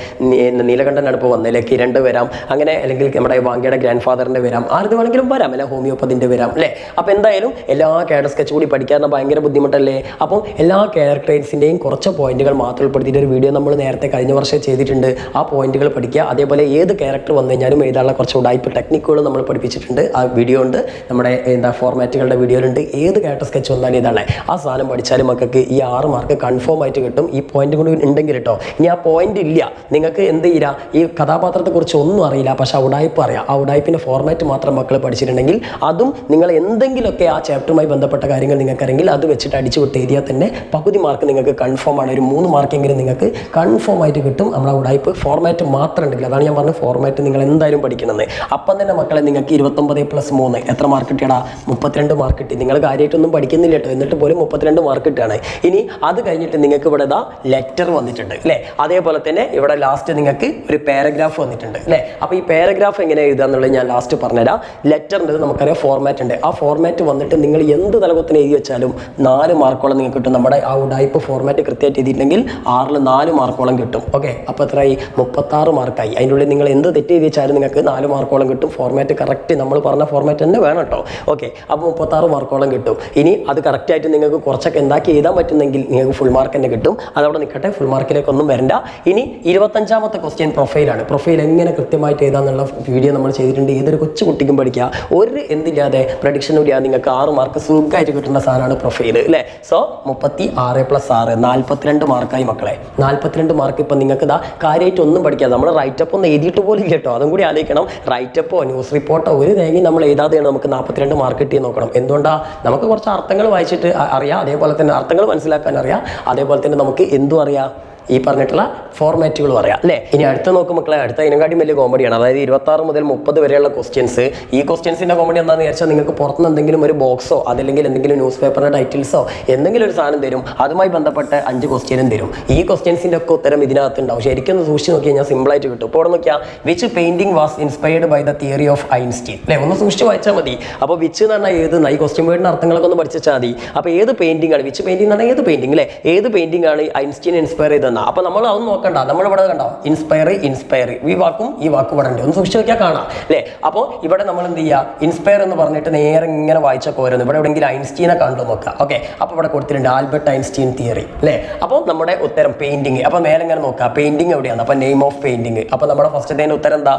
നീലകണ്ഠനാണ് ഇപ്പോൾ വന്നതിലെ കിരണിന്റെ വരാം അങ്ങനെ അല്ലെങ്കിൽ നമ്മുടെ വാങ്കിയുടെ ഗ്രാൻഡ് ഫാദറിന്റെ വരാം. ആരുടെ വേണമെങ്കിലും വരാം അല്ലെ? ഹോമിയോപ്പതിന്റെ വരാം അല്ലേ? അപ്പോൾ എന്തായാലും എല്ലാ ക്യാരക്ടർ സ്കെച്ച് കൂടി പഠിക്കാവുന്ന ഭയങ്കര ബുദ്ധിമുട്ടല്ലേ? അപ്പോൾ എല്ലാ ക്യാരക്ടേഴ്സിന്റെയും കുറച്ച് പോയിന്റുകൾ മാത്രം ഉൾപ്പെടുത്തിയിട്ട് ഒരു വീഡിയോ നമ്മൾ നേരത്തെ കഴിഞ്ഞ വർഷം ചെയ്തിട്ടുണ്ട്. ആ പോയിന്റുകൾ പഠിക്കുക. അതേപോലെ ഏത് ക്യാരക്ടർ വന്നു കഴിഞ്ഞാലും എഴുതാനുള്ള കുറച്ച് ഉടായ്പ ടെക്നിക്കുകൾ നമ്മൾ പഠിപ്പിച്ചിട്ടുണ്ട്. ആ വീഡിയോ ഉണ്ട്. നമ്മുടെ എന്താ ഫോർമാറ്റുകളുടെ വീഡിയോ ഉണ്ട്. ഏത് ക്യാരക്ടർ സ്കെച്ച് വന്നാലും ഇതാണ്. ആ സാധനം പഠിച്ചാലും മക്കൾക്ക് ഈ ആറ് മാർക്ക് കൺഫേം ആയിട്ട് കിട്ടും. ഈ പോയിന്റ് കൊണ്ട് ഉണ്ടെങ്കിൽ കേട്ടോ ഇനി ആ പോയിന്റ് ഇല്ല. നിങ്ങൾക്ക് എന്ത് ചെയ്യില്ല ഈ കഥാപാത്രത്തെക്കുറിച്ച് ഒന്നും അറിയില്ല. പക്ഷെ ആ ഉടായ്പ അറിയാം. ആ ഉടായ്പിന്റെ ഫോർമാറ്റ് മാത്രം മക്കൾ പഠിച്ചിട്ടുണ്ടെങ്കിൽ അതും നിങ്ങൾ എന്തെങ്കിലുമൊക്കെ ആ ചാപ്റ്ററുമായി ബന്ധപ്പെട്ട കാര്യങ്ങൾ നിങ്ങൾക്കറിയെങ്കിൽ അത് വെച്ചിട്ട് അടിച്ചു വിട്ട് എഴുതിയാൽ തന്നെ പകുതി മാർക്ക് നിങ്ങൾക്ക് കൺഫേം ആണ്. ഒരു മൂന്ന് മാർക്കെങ്കിലും നിങ്ങൾക്ക് കൺഫേം ആയിട്ട് കിട്ടും. നമ്മളെ ഉടായ്പ് ഫോർമാറ്റ് മാത്രം ഉണ്ടെങ്കിൽ അതാണ് ഞാൻ പറഞ്ഞ ഫോർമാറ്റ് നിങ്ങൾ എന്തായാലും പഠിക്കണമെന്ന്. അപ്പം തന്നെ മക്കളെ നിങ്ങൾക്ക് ഇരുപത്തൊമ്പത് പ്ലസ് മൂന്ന്. എത്ര മാർക്ക് കിട്ടിയടാ? മുപ്പത്തിരണ്ട് മാർക്ക് കിട്ടി. നിങ്ങൾ കാര്യമായിട്ടൊന്നും പഠിക്കുന്നില്ല കേട്ടോ. എന്നിട്ട് പോലും മുപ്പത്തിരണ്ട് മാർക്ക് കിട്ടുകയാണ്. ഇനി അത് കഴിഞ്ഞിട്ട് നിങ്ങൾക്ക് ഇവിടെ ഇതാ ലെറ്റർ വന്നിട്ടുണ്ട് അല്ലേ? അതേപോലെ തന്നെ ഇവിടെ ലാസ്റ്റ് നിങ്ങൾക്ക് ഒരു പാരഗ്രാഫ് വന്നിട്ടുണ്ട് അല്ലേ? അപ്പോൾ ഈ പാരഗ്രാഫ് എങ്ങനെ എഴുതുക എന്നുള്ളത് ഞാൻ ലാസ്റ്റ് പറഞ്ഞുതരാം. ലെറ്ററിന്റെ നമുക്കറിയാം ഫോർമാറ്റ് ഉണ്ട്. ആ ഫോർമാറ്റ് വന്നിട്ട് നിങ്ങൾ എന്ത് തലകത്തിന് എഴുതി വെച്ചാലും നാല് മാർക്കോളം നിങ്ങൾക്ക് കിട്ടും. നമ്മുടെ ആ ഉടായ്പ ഫോർമാറ്റ് കൃത്യമായിട്ട് എഴുതിയിട്ടുണ്ടെങ്കിൽ ആറിൽ നാല് മാർക്കോളം കിട്ടും. ഓക്കെ അപ്പോൾ എത്രയായി? മുപ്പത്താറ് മാർക്കായി. അതിന്റെ ഉള്ളിൽ നിങ്ങൾ എന്ത് തെറ്റ് എഴുതി വെച്ചാലും നിങ്ങൾക്ക് നാല് മാർക്കോളം കിട്ടും. ഫോർമാറ്റ് കറക്റ്റ് നമ്മൾ പറഞ്ഞ ഫോർമാറ്റ് തന്നെ വേണം കേട്ടോ ഓക്കെ അപ്പോൾ മുപ്പത്താറ് മാർക്കോളം കിട്ടും. ഇനി അത് കറക്റ്റായിട്ട് നിങ്ങൾക്ക് കുറച്ചൊക്കെ എന്താക്കി എഴുതാൻ പറ്റുന്നെങ്കിൽ നിങ്ങൾക്ക് ഫുൾ മാർക്ക് തന്നെ കിട്ടും. അതവിടെ നിൽക്കട്ടെ. ഫുൾ മാർക്കിലേക്കൊന്നും വരണ്ട. ഇനി ഇരുപത്തഞ്ചാമത്തെ ക്വസ്റ്റ്യൻ പ്രൊഫൈലാണ് പ്രൊഫൈൽ എങ്ങനെ കൃത്യമായിട്ട് എഴുതാന്നുള്ള വീഡിയോ നമ്മൾ ചെയ്തിട്ടുണ്ട്. ഏതൊരു കൊച്ചു കുട്ടിക്കും പഠിക്കുക ഒരു എന്തില്ലാതെ പ്രഡിക്ഷനും ഇല്ലാതെ നിങ്ങൾക്ക് ആറ് മാർക്ക് സുഖമായിട്ട് കിട്ടുന്ന സാധനമാണ് പ്രൊഫൈൽ അല്ലേ സോ മുപ്പത്തി ആറ് പ്ലസ് ആറ് നാൽപ്പത്തിരണ്ട് മാർക്കായി മക്കളെ. നാൽപ്പത്തിരണ്ട് മാർക്ക് ഇപ്പം നിങ്ങൾക്ക് ഇതാ കാര്യമായിട്ട് ഒന്നും പഠിക്കാതെ നമ്മൾ റൈറ്റപ്പ് ഒന്നും എഴുതിയിട്ട് പോലും കേട്ടോ. അതും കൂടി ആലോചിക്കണം. റൈറ്റപ്പോ ന്യൂസ് റിപ്പോർട്ടോ ഒരു തേങ്ങി നമ്മൾ എഴുതാതെയാണ് നമുക്ക് നാൽപ്പത്തിരണ്ട് മാർക്ക് കിട്ടി നോക്കണം. എന്തുകൊണ്ടാണ് നമുക്ക് കുറച്ച് അർത്ഥങ്ങൾ വായിച്ചിട്ട് അറിയാം. അതേപോലെ തന്നെ അർത്ഥങ്ങൾ മനസ്സിലാക്കാൻ അറിയാം. അതേപോലെ തന്നെ നമുക്ക് എന്തും അറിയാം. ഈ പറഞ്ഞിട്ടുള്ള ഫോർമാറ്റുകൾ പറയാം അല്ലേ? ഇനി അടുത്ത നോക്കും മക്കളെ അടുത്ത ഇതിനെക്കാട്ടി വലിയ കോമഡിയാണ് അതായത് ഇരുപത്തി ആറ് മുതൽ മുപ്പത് വരെയുള്ള ക്വസ്റ്റ്യൻസ് ഈ ക്വസ്റ്റ്യൻസിന്റെ കോമഡി എന്താണെന്ന് വെച്ചാൽ നിങ്ങൾക്ക് പുറത്തുനിന്ന് എന്തെങ്കിലും ഒരു ബോക്സോ അതല്ലെങ്കിൽ എന്തെങ്കിലും ന്യൂസ് പേപ്പറിന്റെ ടൈറ്റിൽസോ എന്തെങ്കിലും ഒരു സാധനം തരും. അതുമായി ബന്ധപ്പെട്ട അഞ്ച് ക്വസ്റ്റ്യനും തരും. ഈ ക്വസ്റ്റ്യൻസിന്റെ ഒക്കെ ഉത്തരം ഇതിനകത്ത് ഉണ്ടാവും ശരിക്കും ഒന്ന് സൂക്ഷിച്ച് നോക്കി കഴിഞ്ഞാൽ സിമ്പിൾ ആയിട്ട് കിട്ടും. ഇപ്പോൾ ഇവിടെ നോക്കിയാൽ which painting was inspired by the theory of Einstein അല്ലേ? ഒന്ന് സൂക്ഷിച്ച് വായിച്ചാൽ മതി. അപ്പോൾ വിച്ച് എന്ന് പറഞ്ഞാൽ ഏത്? ഈ ക്വസ്റ്റ്യൻ വേർഡിന്റെ അർത്ഥങ്ങളൊക്കെ ഒന്ന് പഠിച്ചാൽ മതി. അപ്പോൾ ഏത് പെയിന്റിംഗ് ആണ്? വിച്ച് പെയിന്റിംഗ് എന്ന് പറഞ്ഞാൽ ഏത് പെയിന്റിംഗ് അല്ലേ? ഏത് പെയിന്റിംഗ് ആണ് ഐൻസ്റ്റീൻ ഇൻസ്പയർ ചെയ്തെന്ന അപ്പോൾ നമ്മൾ അതൊന്നും നോക്കണ്ട. നമ്മൾ ഇവിടെ കണ്ടോ? ഇൻസ്പയർ ഇൻസ്പയർ ഈ വാക്കും ഈ വാക്കും ഇവിടെ ഉണ്ട്. ഒന്ന് സൂക്ഷിച്ച് നോക്കിയാൽ കാണാം. അല്ലേ? അപ്പോൾ ഇവിടെ നമ്മൾ എന്ത് ചെയ്യുക ഇൻസ്പയർ എന്ന് പറഞ്ഞിട്ട് നേരെ ഇങ്ങനെ വായിച്ച വരുന്നു ഇവിടെ എവിടെയെങ്കിലും ഐൻസ്റ്റീനെ കണ്ടു നോക്കുക ഓക്കെ അപ്പോൾ ഇവിടെ കൊടുത്തിട്ടുണ്ട് ആൽബർട്ട് ഐൻസ്റ്റീൻ തിയറി അല്ലേ? അപ്പോൾ നമ്മുടെ ഉത്തരം പെയിന്റിങ് അപ്പോൾ മേലെ ഇങ്ങനെ നോക്കുക പെയിന്റിംഗ് എവിടെയാണ് അപ്പോൾ നെയിം ഓഫ് പെയിന്റിംഗ് അപ്പോൾ നമ്മുടെ ഫസ്റ്റ് ഫസ്റ്റത്തേന്റെ ഉത്തരം എന്താ?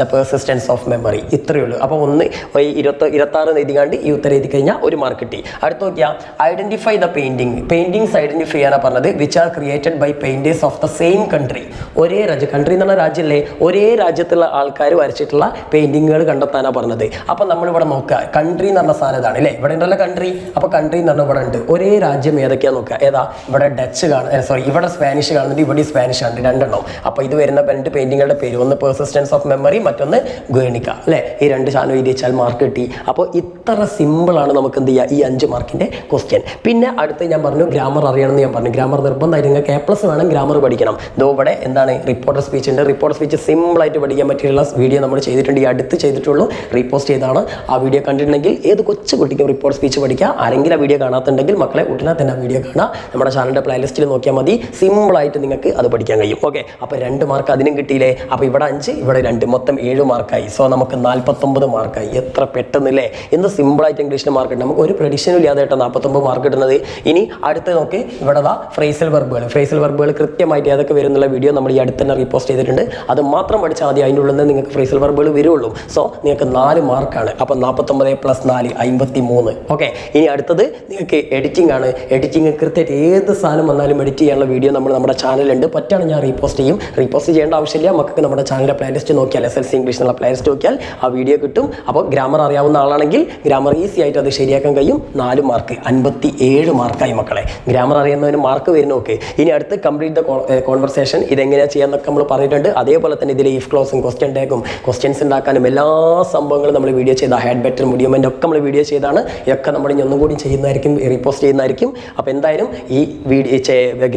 ദ പേഴ്സിസ്റ്റൻസ് ഓഫ് മെമ്മറി ഇത്രയേ ഉള്ളൂ. അപ്പോൾ ഒന്ന് ഈ ഇരുപത്തി ഇരുപത്താറ് എഴുതിക്കാണ്ട് ഈ ഉത്തരം എഴുതി കഴിഞ്ഞാൽ ഒരു മാർക്ക് കിട്ടി. അടുത്ത് നോക്കിയാൽ identify the painting paintings identify ചെയ്യാനാണ് പറഞ്ഞത് which are created by painters of the same country ഒരേ രാജ്യം കൺട്രി എന്നുള്ള രാജ്യമല്ലേ ഒരേ രാജ്യത്തുള്ള ആൾക്കാർ വരച്ചിട്ടുള്ള പെയിന്റിങ്ങുകൾ കണ്ടെത്താനാണ് പറഞ്ഞത്. അപ്പം നമ്മളിവിടെ നോക്കുക കൺട്രി എന്ന് പറഞ്ഞ സാധനം ഇതാണ് അല്ലേ? ഇവിടെ ഉണ്ടല്ലോ കൺട്രി അപ്പോൾ കൺട്രി എന്ന് പറഞ്ഞാൽ ഇവിടെ ഉണ്ട്. ഒരേ രാജ്യം ഏതൊക്കെയാണ് നോക്കുക ഏതാ? ഇവിടെ ഡച്ച് കാണും സോറി ഇവിടെ സ്പാനിഷ് കാണുന്നുണ്ട് ഇവിടെ സ്പാനിഷ് ആണ് രണ്ടെണ്ണം. അപ്പോൾ ഇത് വരുന്ന രണ്ട് പെയിന്റിങ്ങുകളുടെ പേര്. ഒന്ന് പെർസിസ്റ്റൻസ് ഓഫ് മെമ്മറി മറ്റൊന്ന് ഗേണിക്ക അല്ലേ? ഈ രണ്ട് സാധനം എഴുതി വെച്ചാൽ മാർക്ക് കിട്ടി. അപ്പോൾ ഇത്ര സിമ്പിളാണ് നമുക്ക് എന്ത് ചെയ്യുക ഈ അഞ്ച് മാർക്കിന്റെ ക്വസ്റ്റ്യൻ പിന്നെ അടുത്ത് ഞാൻ പറഞ്ഞു ഗ്രാമർ അറിയണമെന്ന് ഞാൻ പറഞ്ഞു. ഗ്രാമർ നിർബന്ധമായിട്ട് നിങ്ങൾക്ക് എ പ്ലസ് വേണം ഗ്രാമർ പഠിക്കണം. ദോ ഇവിടെ എന്താണ് റിപ്പോർട്ടർ സ്പീച്ച് ഉണ്ട്. റിപ്പോർട്ടർ സ്പീച്ച് സിമ്പിളായിട്ട് പഠിക്കാൻ പറ്റിയുള്ള വീഡിയോ നമ്മൾ ചെയ്തിട്ടുണ്ട്. ഈ അടുത്ത് ചെയ്തിട്ടുള്ളൂ. റീപോസ്റ്റ് ചെയ്താണ്. ആ വീഡിയോ കണ്ടിട്ടുണ്ടെങ്കിൽ ഏത് കൊച്ചു കുട്ടിക്കും റിപ്പോർട്ട് സ്പീച്ച് പഠിക്കുക ആരെങ്കിലും ആ വീഡിയോ കാണാത്തുണ്ടെങ്കിൽ മക്കളെ ഉടനെ തന്നെ ആ വീഡിയോ കാണാം. നമ്മുടെ ചാനലിന്റെ പ്ലേലിസ്റ്റിൽ നോക്കിയാൽ മതി. സിമ്പിളായിട്ട് നിങ്ങൾക്ക് അത് പഠിക്കാൻ കഴിയും. ഓക്കെ അപ്പോൾ രണ്ട് മാർക്ക് അതിനും കിട്ടിയില്ലേ? അപ്പോൾ ഇവിടെ അഞ്ച് ഇവിടെ രണ്ട്. മൊത്തം ഏഴ് മാർക്കായി സോ നമുക്ക് നാൽപ്പത്തൊമ്പത് മാർക്കായി എത്ര പെട്ടെന്നില്ലേ? എന്ത് സിമ്പിളായിട്ട് ഇംഗ്ലീഷിന് മാർക്ക് കിട്ടും നമുക്ക് ഒരു പ്രഡിഷനും ഇല്ലാതെ കേട്ടോ നാൽപ്പത്തൊമ്പത് മാർക്ക് കിട്ടുന്നത് ഇനി അടുത്ത് നോക്കി. ഇവിടെ ഫ്രേസൽ വെർബുകൾ ഫ്രേസൽ വെർബുകൾ കൃത്യമായിട്ട് ഏതൊക്കെ വരുന്നുള്ള വീഡിയോ നമ്മൾ ഈ അടുത്ത് തന്നെ റീപോസ്റ്റ് ചെയ്തിട്ടുണ്ട്. അത് മാത്രം പഠിച്ചാൽ മതി അതിന്റെ ഉള്ളിൽ നിന്ന് നിങ്ങൾക്ക് ഫ്രേസൽ വർബുകൾ വരുള്ളൂ. സോ നിങ്ങൾക്ക് നാല് മാർക്കാണ് അപ്പോൾ നാൽപ്പത്തൊമ്പത് പ്ലസ് നാല് അമ്പത്തി മൂന്ന് ഓക്കെ ഇനി അടുത്തത് നിങ്ങൾക്ക് എഡിറ്റിംഗ് ആണ്. എഡിറ്റിംഗ് കൃത്യമായിട്ട് ഏത് സാധനം വന്നാലും എഡിറ്റ് ചെയ്യാനുള്ള വീഡിയോ നമ്മൾ നമ്മുടെ ചാനലുണ്ട് പറ്റാണ് ഞാൻ റീപോസ്റ്റ് ചെയ്യും. റീപോസ്റ്റ് ചെയ്യേണ്ട ആവശ്യമില്ല. നമുക്ക് നമ്മുടെ ചാനലിലെ പ്ലേലിസ്റ്റ് നോക്കിയാൽ എസ് എൽ സി ഇംഗ്ലീഷ് എന്നുള്ള പ്ലേലിസ്റ്റ് നോക്കിയാൽ ആ വീഡിയോ കിട്ടും. അപ്പോൾ ഗ്രാമർ അറിയാവുന്ന ആളാണെങ്കിൽ ഗ്രാമർ ഈസി ആയിട്ട് അത് ശരിയാക്കാൻ കഴിയും. നാല് മാർക്ക് അൻപത്തി ഏഴ് മാർക്കായി മക്കളെ. ഗ്രാമർ അറിയുന്നതിന് മാർക്ക് വരുന്നു ഓക്കെ ഇനി അടുത്ത് കംപ്ലീറ്റ് ദ കോൺവെർസേഷൻ ഇതെങ്ങനെയാണ് ചെയ്യാന്നൊക്കെ നമ്മൾ പറഞ്ഞിട്ടുണ്ട്. അതേപോലെ തന്നെ ഇതിൽ ഇഫ് ക്ലോസും ക്വസ്റ്റ്യൻ ടേക്കും ക്വസ്റ്റ്യൻസ് ഉണ്ടാക്കാനും എല്ലാ സംഭവങ്ങളും നമ്മൾ വീഡിയോ ചെയ്ത ഹാഡ് ബെറ്റർ മുടിയമെന്റ് ഒക്കെ നമ്മൾ വീഡിയോ ചെയ്താണ്. ഇതൊക്കെ നമ്മൾ ഇനി ഒന്നും കൂടി ചെയ്യുന്നതായിരിക്കും റീപോസ്റ്റ് ചെയ്യുന്നതായിരിക്കും. അപ്പോൾ എന്തായാലും ഈ വീഡിയോ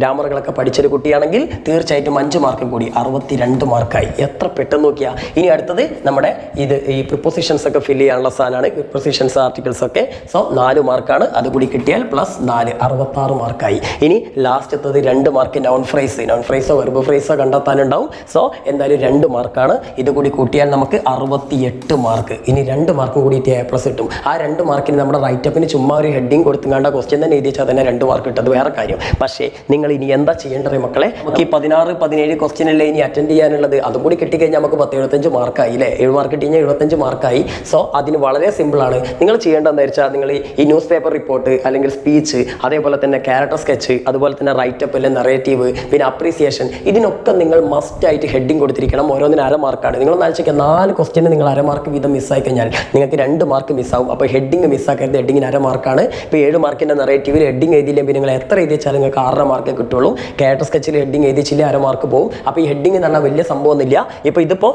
ഗ്രാമറുകളൊക്കെ പഠിച്ചൊരു കുട്ടിയാണെങ്കിൽ തീർച്ചയായിട്ടും അഞ്ച് മാർക്കും കൂടി അറുപത്തി രണ്ട് മാർക്കായി എത്ര പെട്ടെന്ന് നോക്കിയാൽ ഇനി അടുത്തത് നമ്മുടെ ഇത് ഈ പ്രിപ്പോസിഷൻസ് ഒക്കെ ഫില്ല് ചെയ്യാനുള്ള സാധനമാണ്. പ്രിപ്പോസിഷൻസ് ആർട്ടിക്കിൾസ് ഒക്കെ. സോ നാല് മാർക്കാണ് അതുകൂടി കിട്ടിയാൽ പ്ലസ് നാല് അറുപത്താറ് മാർക്കായി ഇനി ലാസ്റ്റ് എത്തത് രണ്ട് മാർക്ക് ഫ്രൈസ് നൗൺ ഫ്രൈസോ ഫ്രേസോ വെർബ് ഫ്രൈസോ കണ്ടെത്താനുണ്ടാവും. സോ എന്തായാലും രണ്ട് മാർക്കാണ് ഇത് കൂടി കൂട്ടിയാൽ നമുക്ക് അറുപത്തിയെട്ട് മാർക്ക് ഇനി രണ്ട് മാർക്കും കൂടി എ പ്ലസ് കിട്ടും. ആ രണ്ട് മാർക്കിന് നമ്മുടെ റൈറ്റപ്പിന് ചുമ്മാ ഒരു ഹെഡിങ് കൊടുത്തുങ്ങാണ്ട ക്വസ്റ്റ്യൻ തന്നെ എഴുതിച്ചാൽ തന്നെ രണ്ട് മാർക്ക് കിട്ടും. അത് വേറെ കാര്യം. പക്ഷേ നിങ്ങൾ ഇനി എന്താ ചെയ്യേണ്ടത് മക്കളെ? നമുക്ക് ഈ പതിനാറ് പതിനേഴ് ക്വസ്റ്റ്യൻ അല്ലേ ഇനി അറ്റൻഡ് ചെയ്യാനുള്ളത്? അതും കൂടി കിട്ടിക്കഴിഞ്ഞാൽ നമുക്ക് പത്ത് എഴുപത്തഞ്ച് മാർക്കായി അല്ലേ? ഏഴ് മാർക്ക് കിട്ടി കഴിഞ്ഞാൽ എഴുപത്തഞ്ച് മാർക്കായി സോ അതിന് വളരെ സിമ്പിളാണ് നിങ്ങൾ ചെയ്യേണ്ടതെന്ന് വെച്ചാൽ നിങ്ങൾ ഈ ന്യൂസ് പേപ്പർ റിപ്പോർട്ട് അല്ലെങ്കിൽ സ്പീച്ച് അതേപോലെ തന്നെ ക്യാരക്ടർ സ്കെച്ച് അതുപോലെ തന്നെ റൈറ്റപ്പ് അല്ലെങ്കിൽ നറേറ്റീവ് പിന്നെ അപ്രീസിയേഷൻ ഇതിനൊക്കെ നിങ്ങൾ മസ്റ്റ് ആയിട്ട് ഹെഡിങ് കൊടുത്തിരിക്കണം. ഓരോന്നിന് അര മാർക്കാണ് നിങ്ങൾ ആഴ്ചയ്ക്ക് നാല് ക്വസ്റ്റ്യന് നിങ്ങൾ അര മാർക്ക് വീതം മിസ്സായി കഴിഞ്ഞാൽ നിങ്ങൾക്ക് രണ്ട് മാർക്ക് മിസ്സാവും അപ്പോൾ ഹെഡിങ് മിസ്സാക്കരുത് ഹെഡിങ്ങിന് അര മാർക്കാണ് ഇപ്പോൾ ഏഴ് മാർക്കിന്റെ നെറേറ്റീവിൽ ഹെഡിങ് എഴുതിയില്ലെങ്കിൽ നിങ്ങൾ എത്ര എഴുതി വെച്ചാൽ നിങ്ങൾക്ക് ആറര മാർക്കേ കിട്ടുള്ളൂ. ക്യാരക്ടർ സ്കെച്ചിൽ ഹെഡിങ് എഴുതിച്ചില്ലേ അര മാർക്ക് പോകും അപ്പോൾ ഈ ഹെഡിങ് എന്ന് പറഞ്ഞാൽ വലിയ സംഭവമൊന്നുമില്ല ഇപ്പോൾ ഇതിപ്പോൾ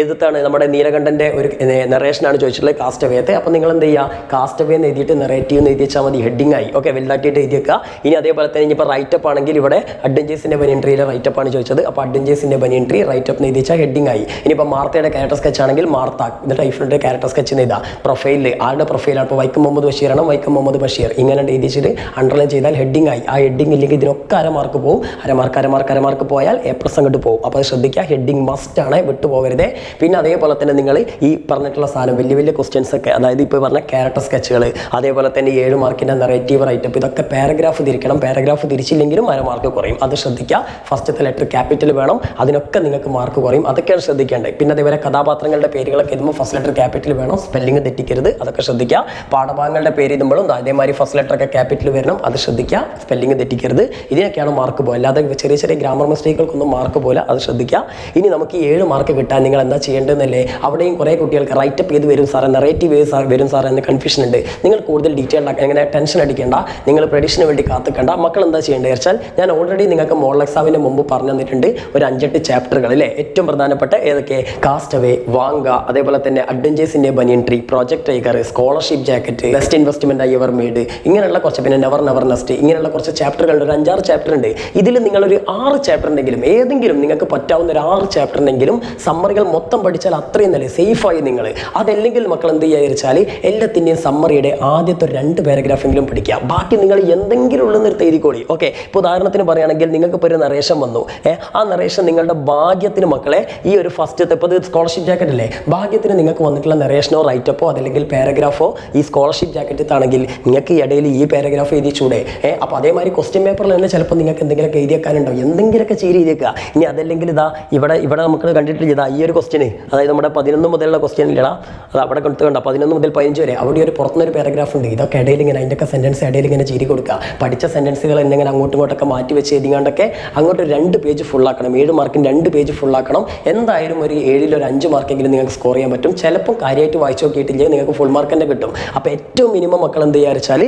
എഴുതത്താണ് നമ്മുടെ നീലകണ്ഠന്റെ ഒരു നെറേഷനാണ് ചോദിച്ചിട്ടുള്ളത് കാസ്റ്റ് വേത്തെ അപ്പോൾ നിങ്ങൾ എന്ത് ചെയ്യുക? കാസ്റ്റ് അവേ എന്ന് എഴുതിയിട്ട് നെറേറ്റീവ് എന്ന് എഴുതി വെച്ചാൽ മതി. ഹെഡിങ് ആയി. ഓക്കെ വലുതാക്കിയിട്ട് എഴുതി വെക്കുക ഇനി അതേപോലെ തന്നെ ഇനിയിപ്പോൾ റൈറ്റപ്പ് ആണെങ്കിൽ ഇവിടെ അഡ്വഞ്ചേഴ്സിന്റെ ബനിയൻട്രിയിലെ റൈറ്റപ്പ് ആണ് ചോദിച്ചത്. അപ്പോൾ അഡ്വഞ്ചേഴ്സിന്റെ ബനിയൻട്രി റൈറ്റപ്പ് എന്ന് എഴുതി വെച്ചാൽ ഹെഡിങ് ആയി. ഇനിയിപ്പോൾ മാർത്തയുടെ ക്യാരക്ടർ സ്കെച്ച് ആണെങ്കിൽ മാർത്ത എന്നിട്ട് ഐഫിന്റെ ക്യാരക്ടർ സ്കെച്ച് എഴുതാം. പ്രൊഫൈലിൽ ആളുടെ പ്രൊഫൈലാണ് ഇപ്പോൾ വൈക്കം മുഹമ്മദ് ബഷീർ ബഷീറാണ് വൈക്കം മുഹമ്മദ് ബഷീർ. ഇങ്ങനെ എഴുതിച്ചിട്ട് അണ്ടർലൈൻ ചെയ്താൽ ഹെഡിങ് ആയി. ആ ഹെഡിങ് ഇല്ലെങ്കിൽ ഇതിനൊക്കെ അരമാർക്ക് പോകും അരമാർക്ക് അരമാർക്ക് അരമാർക്ക് പോയാൽ എ പ്ലസ് അങ്ങോട്ട് പോകും അപ്പോൾ അത് ശ്രദ്ധിക്കുക. ഹെഡിങ് മസ്റ്റ് ആണ്. വിട്ടുപോകരുത്. പിന്നെ അതേപോലെ തന്നെ നിങ്ങൾ ഈ പറഞ്ഞിട്ടുള്ള സാധനം വലിയ വലിയ ക്വസ്റ്റ്യൻസ് ഒക്കെ അതായത് ഇപ്പോൾ പറഞ്ഞ ക്യാരക്ടർ സ്കെച്ചുകൾ അതേപോലെ തന്നെ ഏഴ് മാർക്കിന്റെ നെറേറ്റീവ് റൈറ്റപ്പ് ഇതൊക്കെ പാരഗ്രാഫ് തിരിക്കണം. പാരഗ്രാഫ് തിരിച്ചില്ലെങ്കിലും അര മാർക്ക് കുറയും. അത് ശ്രദ്ധിക്കുക. ഫസ്റ്റത്തെ ലെറ്റർ ക്യാപിറ്റൽ വേണം. അതിനൊക്കെ നിങ്ങൾക്ക് മാർക്ക് കുറയും. അതൊക്കെയാണ് ശ്രദ്ധിക്കേണ്ടത്. പിന്നെ അതേപോലെ കഥാപാത്രങ്ങളുടെ പേരുകളൊക്കെ എഴുതുമ്പോൾ ഫസ്റ്റ് ലെറ്റർ ക്യാപിറ്റൽ വേണം. സ്പെല്ലിംഗ് തെറ്റിക്കരുത്. അതൊക്കെ ശ്രദ്ധിക്കുക. പാഠഭാഗങ്ങളുടെ പേര് എഴുതുമ്പോഴും അതേമാതിരി ഫസ്റ്റ് ലെറ്റർ ഒക്കെ ക്യാപിറ്റൽ വരണം. അത് ശ്രദ്ധിക്കുക. സ്പെല്ലിംഗ് തെറ്റിക്കരുത്. ഇതിനൊക്കെയാണ് മാർക്ക് പോകുക അല്ലാതെ ചെറിയ ചെറിയ ഗ്രാമർ മിസ്റ്റേക്കുകൾക്കൊന്നും മാർക്ക് പോലെ അത് ശ്രദ്ധിക്കുക. ഇനി നമുക്ക് ഏഴ് മാർക്ക് കിട്ടാൻ നിങ്ങൾ എന്താ ചെയ്യേണ്ടതെന്നല്ലേ? അവിടെയും കുറേ കുട്ടികൾക്ക് റൈറ്റ് അപ്പ് ചെയ്ത് വരും സാറേ നെറേറ്റീവ് ചെയ്ത് സാർ വരും സാർ എന്ന കൺഫ്യൂഷൻ ഉണ്ട്. നിങ്ങൾ കൂടുതൽ ഡീറ്റെയിൽ ആക്കാൻ ടെൻഷൻ അടിക്കേണ്ട. നിങ്ങൾ പ്രഡിഷന് വേണ്ടി കാത്തുക്കണ്ട. മക്കൾ എന്താ ചെയ്യേണ്ടത് വെച്ചാൽ ഞാൻ ഓൾറെഡി നിങ്ങൾക്ക് മോൾ എക്സാമിന് മുമ്പ് പറഞ്ഞു തന്നിട്ടുണ്ട് ഒരു അഞ്ചെട്ട് ചാപ്റ്ററുകൾ അല്ലേ ഏറ്റവും പ്രധാനപ്പെട്ട ഏതൊക്കെ? അവേ വാങ്ക അതേപോലെ തന്നെ അഡ്വഞ്ചേഴ്സിന്റെ banyan tree project tiger scholarship jacket best investment I ever made ഇങ്ങനെയുള്ള കുറച്ച് പിന്നെ നെവർ നെവർ നെസ്റ്റ് ഇങ്ങനെയുള്ള കുറച്ച് ചാപ്റ്ററുകളുണ്ട് ഒരു അഞ്ചാറ് ചാപ്റ്റർ ഉണ്ട്. ഇതിൽ നിങ്ങളൊരു ആറ് ചാപ്റ്റർ ഉണ്ടെങ്കിലും ഏതെങ്കിലും നിങ്ങൾക്ക് പറ്റാവുന്ന ഒരു ആറ് ചാപ്റ്റർ ഉണ്ടെങ്കിലും സമ്മറികൾ മൊത്തം പഠിച്ചാൽ അത്രയും നല്ല സേഫായി നിങ്ങൾ. അതല്ലെങ്കിൽ മക്കൾ എന്ത് ചെയ്യാച്ചാൽ എല്ലാത്തിന്റെയും സമ്മറിയുടെ ആദ്യത്തെ രണ്ട് പാരഗ്രാഫെങ്കിലും പഠിക്കുക. ബാക്കി നിങ്ങൾ എന്തെങ്കിലും ഉള്ള നിർത്തി എഴുതിക്കോളി. ഓക്കെ ഇപ്പോൾ ഉദാഹരണത്തിന് പറയുകയാണെങ്കിൽ നിങ്ങൾക്ക് ഇപ്പോൾ ഒരു നറേഷൻ വന്നു. ആ നറേഷൻ നിങ്ങളുടെ ഭാഗ്യത്തിന് മക്കളെ ഈ ഒരു ഫസ്റ്റത്തെ ഇപ്പോൾ ഇത് സ്കോളർഷിപ്പ് ജാക്കറ്റ് അല്ലേ? ഭാഗ്യത്തിന് നിങ്ങൾക്ക് വന്നിട്ടുള്ള നറേഷനോ റൈറ്റപ്പോ അതല്ലെങ്കിൽ പാരഗ്രാഫോ ഈ സ്കോളർഷിപ്പ് ജാക്കറ്റത്താണെങ്കിൽ നിങ്ങൾക്ക് ഈ ഇടയിൽ ഈ പാരഗ്രാഫ് എഴുതിച്ചൂടെ ഏ അപ്പോൾ അതേമാതിരി ക്വസ്റ്റ്യൻ പേപ്പറിൽ തന്നെ ചിലപ്പോൾ നിങ്ങൾക്ക് എന്തെങ്കിലുമൊക്കെ എഴുതിയേക്കാനുണ്ടാവും എന്തെങ്കിലുമൊക്കെ ചെയ്ത് എഴുതിയേക്കുക ഇനി അതല്ലെങ്കിൽ ഇതാ ഇവിടെ ഇവിടെ നമുക്ക് കണ്ടിട്ടില്ല? ഇതാ ഈ ഒരു ക്വസ്റ്റ്യന് അതായത് നമ്മുടെ പതിനൊന്ന് മുതലുള്ള ക്വസ്റ്റ്യൻ ഇല്ലടാ. അത് അവിടെ കൊടുത്തുകൊണ്ട് പതിനൊന്ന് മുതൽ പതിനഞ്ച് വരെ. അവിടെ ഒരു പുറത്തുനിന്നൊരു പാരഗ്രാഫ് ഉണ്ട്. ഇതൊക്കെ ഇടയിൽ ഇങ്ങനെ അതിന്റെയൊക്കെ സെന്റൻസ് ഇടയിൽ ഇങ്ങനെ ചീരി കൊടുക്കുക. പഠിച്ച സെന്റൻസുകൾ എന്തെങ്കിലും അങ്ങോട്ടും ഇങ്ങോട്ടൊക്കെ മാറ്റി വെച്ച് എഴുതിങ്ങാണ്ടൊക്കെ അങ്ങോട്ട് രണ്ട് പേജ് ഫുള്ളാക്കണം ഏഴ് മാർക്കിന് രണ്ട് പേജ് ഫുള്ളാക്കണം എന്തായാലും ഒരു ഏഴിൽ ഒരു അഞ്ച് മാർക്കെങ്കിലും നിങ്ങൾക്ക് സ്കോർ ചെയ്യാൻ പറ്റും. ചിലപ്പോൾ കാര്യമായിട്ട് വായിച്ചു നോക്കിയിട്ടില്ലെങ്കിൽ നിങ്ങൾക്ക് ഫുൾ മാർക്ക് തന്നെ കിട്ടും. അപ്പോൾ ഏറ്റവും മിനിമം മക്കൾ എന്ത് ചെയ്യുക വെച്ചാൽ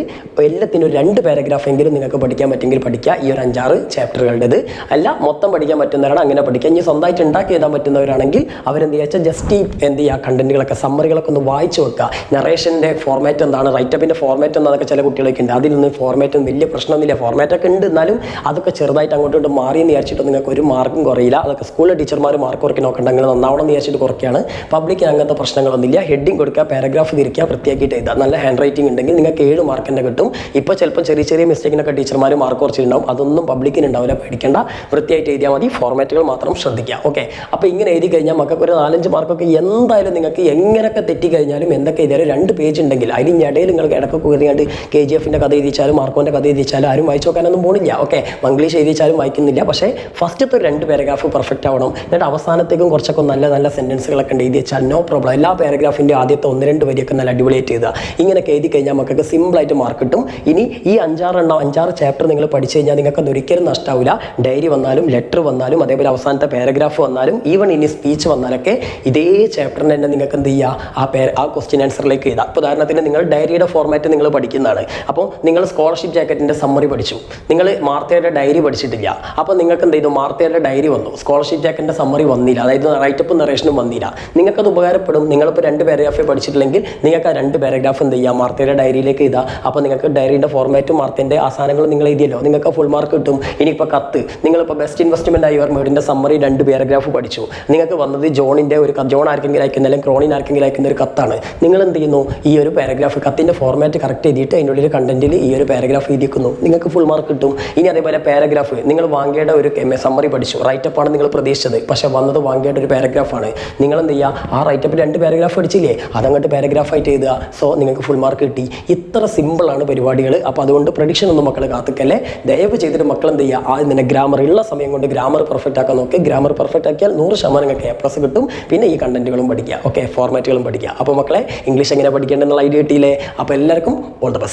എല്ലാത്തിനും രണ്ട് പാരഗ്രാഫ് എങ്കിലും നിങ്ങൾക്ക് പഠിക്കാൻ പറ്റുമെങ്കിൽ പഠിക്കുക. ഈ ഒരു അഞ്ചാറ് ചാപ്റ്ററുകളുടേത് അല്ല മൊത്തം പഠിക്കാൻ പറ്റുന്നവരാണ് അങ്ങനെ പഠിക്കുക. ഇനി സ്വന്തമായിട്ട് ഉണ്ടാക്കി എഴുതാൻ പറ്റുന്നവരാണെങ്കിൽ അവരെന്ത് ചെയ്യുക വെച്ചാൽ ജസ്റ്റ് ഈ എന്ത് ചെയ്യുക കണ്ടന്റുകളൊക്കെ സമ്മറികളൊക്കെ ഒന്ന് വായിച്ചു വെക്കുക. നറേഷന്റെ ഫോർമാറ്റ് എന്താണ്? റൈറ്റപ്പിന്റെ ഫോർമാറ്റ് എന്താണെന്നൊക്കെ ചില കുട്ടികളൊക്കെ ഉണ്ട്. അതിലൊന്നും ഫോർമാറ്റ് വലിയ പ്രശ്നമൊന്നുമില്ല. ഫോർമാറ്റൊക്കെ ഉണ്ട്. എന്നാലും അതൊക്കെ ചെറുതായിട്ട് അങ്ങോട്ടും ഇങ്ങോട്ടും മാറി എന്ന് വിചാരിച്ചിട്ട് നിങ്ങൾക്ക് ഒരു മാർക്കും കുറയില്ല. അതൊക്കെ സ്കൂളിലെ ടീച്ചർമാർ മാർക്ക് കുറയ്ക്കാൻ നോക്കണ്ട അങ്ങനെ നന്നാവണം എന്ന് വിചാരിച്ചിട്ട് കുറയ്ക്കുകയാണ്. പബ്ലിക്കിന് അങ്ങനത്തെ പ്രശ്നങ്ങളൊന്നുമില്ല. ഹെഡിങ് കൊടുക്കുക പാരഗ്രാഫ് തിരിക്കുക വൃത്തിയാക്കിയിട്ട് എഴുതുക. നല്ല ഹാൻഡ് റൈറ്റിംഗ് ഉണ്ടെങ്കിൽ നിങ്ങൾക്ക് ഏഴ് മാർക്ക് തന്നെ കിട്ടും. ഇപ്പോൾ ചിലപ്പോൾ ചെറിയ ചെറിയ മിസ്റ്റേക്കിനൊക്കെ ടീച്ചർമാർ മാർക്ക് കുറച്ചിട്ടുണ്ടാവും. അതൊന്നും പബ്ലിക്കിന് ഉണ്ടാവില്ല. പേടിക്കേണ്ട. വൃത്തിയായിട്ട് എഴുതിയാൽ മതി. ഫോർമാറ്റുകൾ മാത്രം ശ്രദ്ധിക്കുക. ഓക്കെ അപ്പോൾ ഇങ്ങനെ എഴുതി കഴിഞ്ഞാൽ മക്കൾക്ക് ഒരു നാലഞ്ച് മാർക്കൊക്കെ എന്തായാലും നിങ്ങൾക്ക് എങ്ങനെയൊക്കെ തെറ്റിക്കഴിഞ്ഞാലും എന്തൊക്കെ എഴുതിയാലും രണ്ട് പേജ് ഉണ്ടെങ്കിൽ അതിന് ഇടയിൽ നിങ്ങൾക്ക് ഇടക്കൊക്കെ കയറിയാണ്ട് കെ ജി എഫിന്റെ കഥ എഴുതിച്ചാലും മാർക്കോന്റെ കഥ എഴുതിച്ചാലും ആരും വായിച്ചു നോക്കാനൊന്നും പോണില്ല. ഓക്കെ മംഗ്ലീഷ് എഴുതിച്ചാലും വായിക്കുന്നില്ല. പക്ഷേ ഫസ്റ്റത്തെ ഒരു രണ്ട് പാരഗ്രാഫ് പെർഫെക്റ്റ് ആവണം. എന്നിട്ട് അവസാനത്തേക്കും കുറച്ചൊക്കെ നല്ല നല്ല സെന്റൻസുകളൊക്കെ ഉണ്ട്. എഴുതി വെച്ചാൽ നോ പ്രോബ്ലം എല്ലാ പാരഗ്രാഫിന്റെ ആദ്യത്തെ ഒന്ന് രണ്ട് വരിയൊക്കെ നല്ല അടിപൊളിയായിട്ട് എഴുതുക. ഇങ്ങനെ എഴുതി കഴിഞ്ഞാൽ മക്കൾക്ക് സിമ്പിളായിട്ട് മാർക്ക് കിട്ടും. ഇനി ഈ അഞ്ചാറെണ്ണം അഞ്ചാറ് ചാപ്റ്റർ നിങ്ങൾ പഠിച്ചു കഴിഞ്ഞാൽ നിങ്ങൾക്ക് അതൊരിക്കലും നഷ്ടാവില്ല ഡയറി വന്നാലും ലെറ്റർ വന്നാലും അതേപോലെ അവസാനത്തെ പാരഗ്രാഫ് വന്നാലും ഈവൺ ഇനി സ്പീച്ച് വന്നാലൊക്കെ ഇതേ ചാപ്റ്ററിന് തന്നെ നിങ്ങൾക്ക് എന്ത് ചെയ്യുക ആ പേര് ആ ക്വസ്റ്റ്യൻ ആൻസറിലേക്ക് എഴുതാം. ഇപ്പോൾ ഉദാഹരണത്തിന് നിങ്ങൾ ഡയറിയുടെ ഫോർമാറ്റ് നിങ്ങൾ പഠിക്കുന്നതാണ്. അപ്പോൾ നിങ്ങൾ സ്കോളർഷിപ്പ് ജാക്കറ്റിന്റെ സമ്മറി പഠിച്ചു. നിങ്ങൾ മാർത്തയുടെ ഡയറി പഠിച്ചിട്ടില്ല അപ്പോൾ നിങ്ങൾക്ക് എന്ത് ചെയ്തു? മാർത്തയുടെ ഡയറി വന്നു. സ്കോളർഷിപ്പ് ജാക്കിന്റെ സമ്മറി വന്നില്ല. അതായത് റൈറ്റപ്പ് നറേഷനും വന്നില്ല. നിങ്ങൾക്കത് ഉപകാരപ്പെടും. നിങ്ങളിപ്പോൾ രണ്ട് പാരഗ്രാഫേ പഠിച്ചിട്ടില്ലെങ്കിൽ നിങ്ങൾക്ക് ആ രണ്ട് പാരഗ്രാഫ് എന്ത് ചെയ്യാം? മാർത്തയുടെ ഡയറിയിലേക്ക് ഇതാ. അപ്പോൾ നിങ്ങൾക്ക് ഡയറിയുടെ ഫോർമാറ്റും മാർത്തേന്റെ ആസാനങ്ങളും നിങ്ങൾ എഴുതിയല്ലോ. നിങ്ങൾക്ക് ഫുൾ മാർക്ക് കിട്ടും. ഇനിയിപ്പോൾ കത്ത്. നിങ്ങളിപ്പോൾ ബെസ്റ്റ് ഇൻവെസ്റ്റ്മെന്റ് ആയി യുവർ മേഡിന്റെ സമ്മറി രണ്ട് പാരഗ്രാഫ് പഠിച്ചു. നിങ്ങൾക്ക് വന്നത് ജോണിന്റെ ഒരു ജോൺ ആർക്കെങ്കിലും അയക്കുന്ന അല്ലെങ്കിൽ ക്രോണിൻ ആർക്കെങ്കിലും അയക്കുന്ന ഒരു കത്താണ്. നിങ്ങൾ എന്ത് ചെയ്യുന്നു? ഈ ഒരു പാരഗ്രാഫ് കത്തിന്റെ ഫോർമാറ്റ് കറക്റ്റ് എഴുതിയിട്ട് അതിന്റെ ഉള്ളിൽ കണ്ടന്റിൽ ഈ ഒരു പാരഗ്രാഫ് എഴുതിക്കുന്നു. നിങ്ങൾക്ക് ഫുൾ മാർക്ക് കിട്ടും. ഇനി അതേപോലെ പാരഗ്രാഫ് നിങ്ങൾ വാങ്കയുടെ ഒരു സമ്മറി പഠിച്ചു. റൈറ്റപ്പ് ആണ് നിങ്ങൾ പ്രതീക്ഷിച്ചത്. പക്ഷെ വന്നത് വാങ്കയുടെ ഒരു പാരഗ്രാഫാണ് നിങ്ങൾ എന്ത് ചെയ്യുക ആ റൈറ്റപ്പ് രണ്ട് പാരഗ്രാഫ് അടിച്ചില്ലേ അതങ്ങോട്ട് പാരഗ്രാഫായിട്ട് എഴുതുക. സോ നിങ്ങൾക്ക് ഫുൾ മാർക്ക് കിട്ടി. ഇത്ര സിമ്പിളാണ് പരിപാടികൾ അപ്പോൾ അതുകൊണ്ട് പ്രഡിക്ഷൻ ഒന്നും മക്കൾ കാത്തിക്കല്ലേ? ദയവ് ചെയ്തിട്ട് മക്കൾ എന്ത് ചെയ്യുക ആ ഇതിന്റെ ഗ്രാമർ ഉള്ള സമയം കൊണ്ട് ഗ്രാമർ പെർഫെക്റ്റ് ആക്കാൻ നോക്കി. ഗ്രാമർ പെർഫെക്റ്റ് ആക്കിയാൽ നൂറ് ശതമാനം നിങ്ങൾക്ക് എ പ്ലസ് കിട്ടും. പിന്നെ ഈ കണ്ടന്റുകളും പഠിക്കുക. ഓക്കെ ഫോർമാറ്റുകളും പഠിക്കുക. അപ്പോൾ മക്കളെ ഇംഗ്ലീഷ് എങ്ങനെ പഠിക്കേണ്ടതെന്നുള്ള ഐഡിയ കിട്ടിയില്ലേ? അപ്പോൾ എല്ലാവർക്കും ഓൾ ദ ബെസ്റ്റ്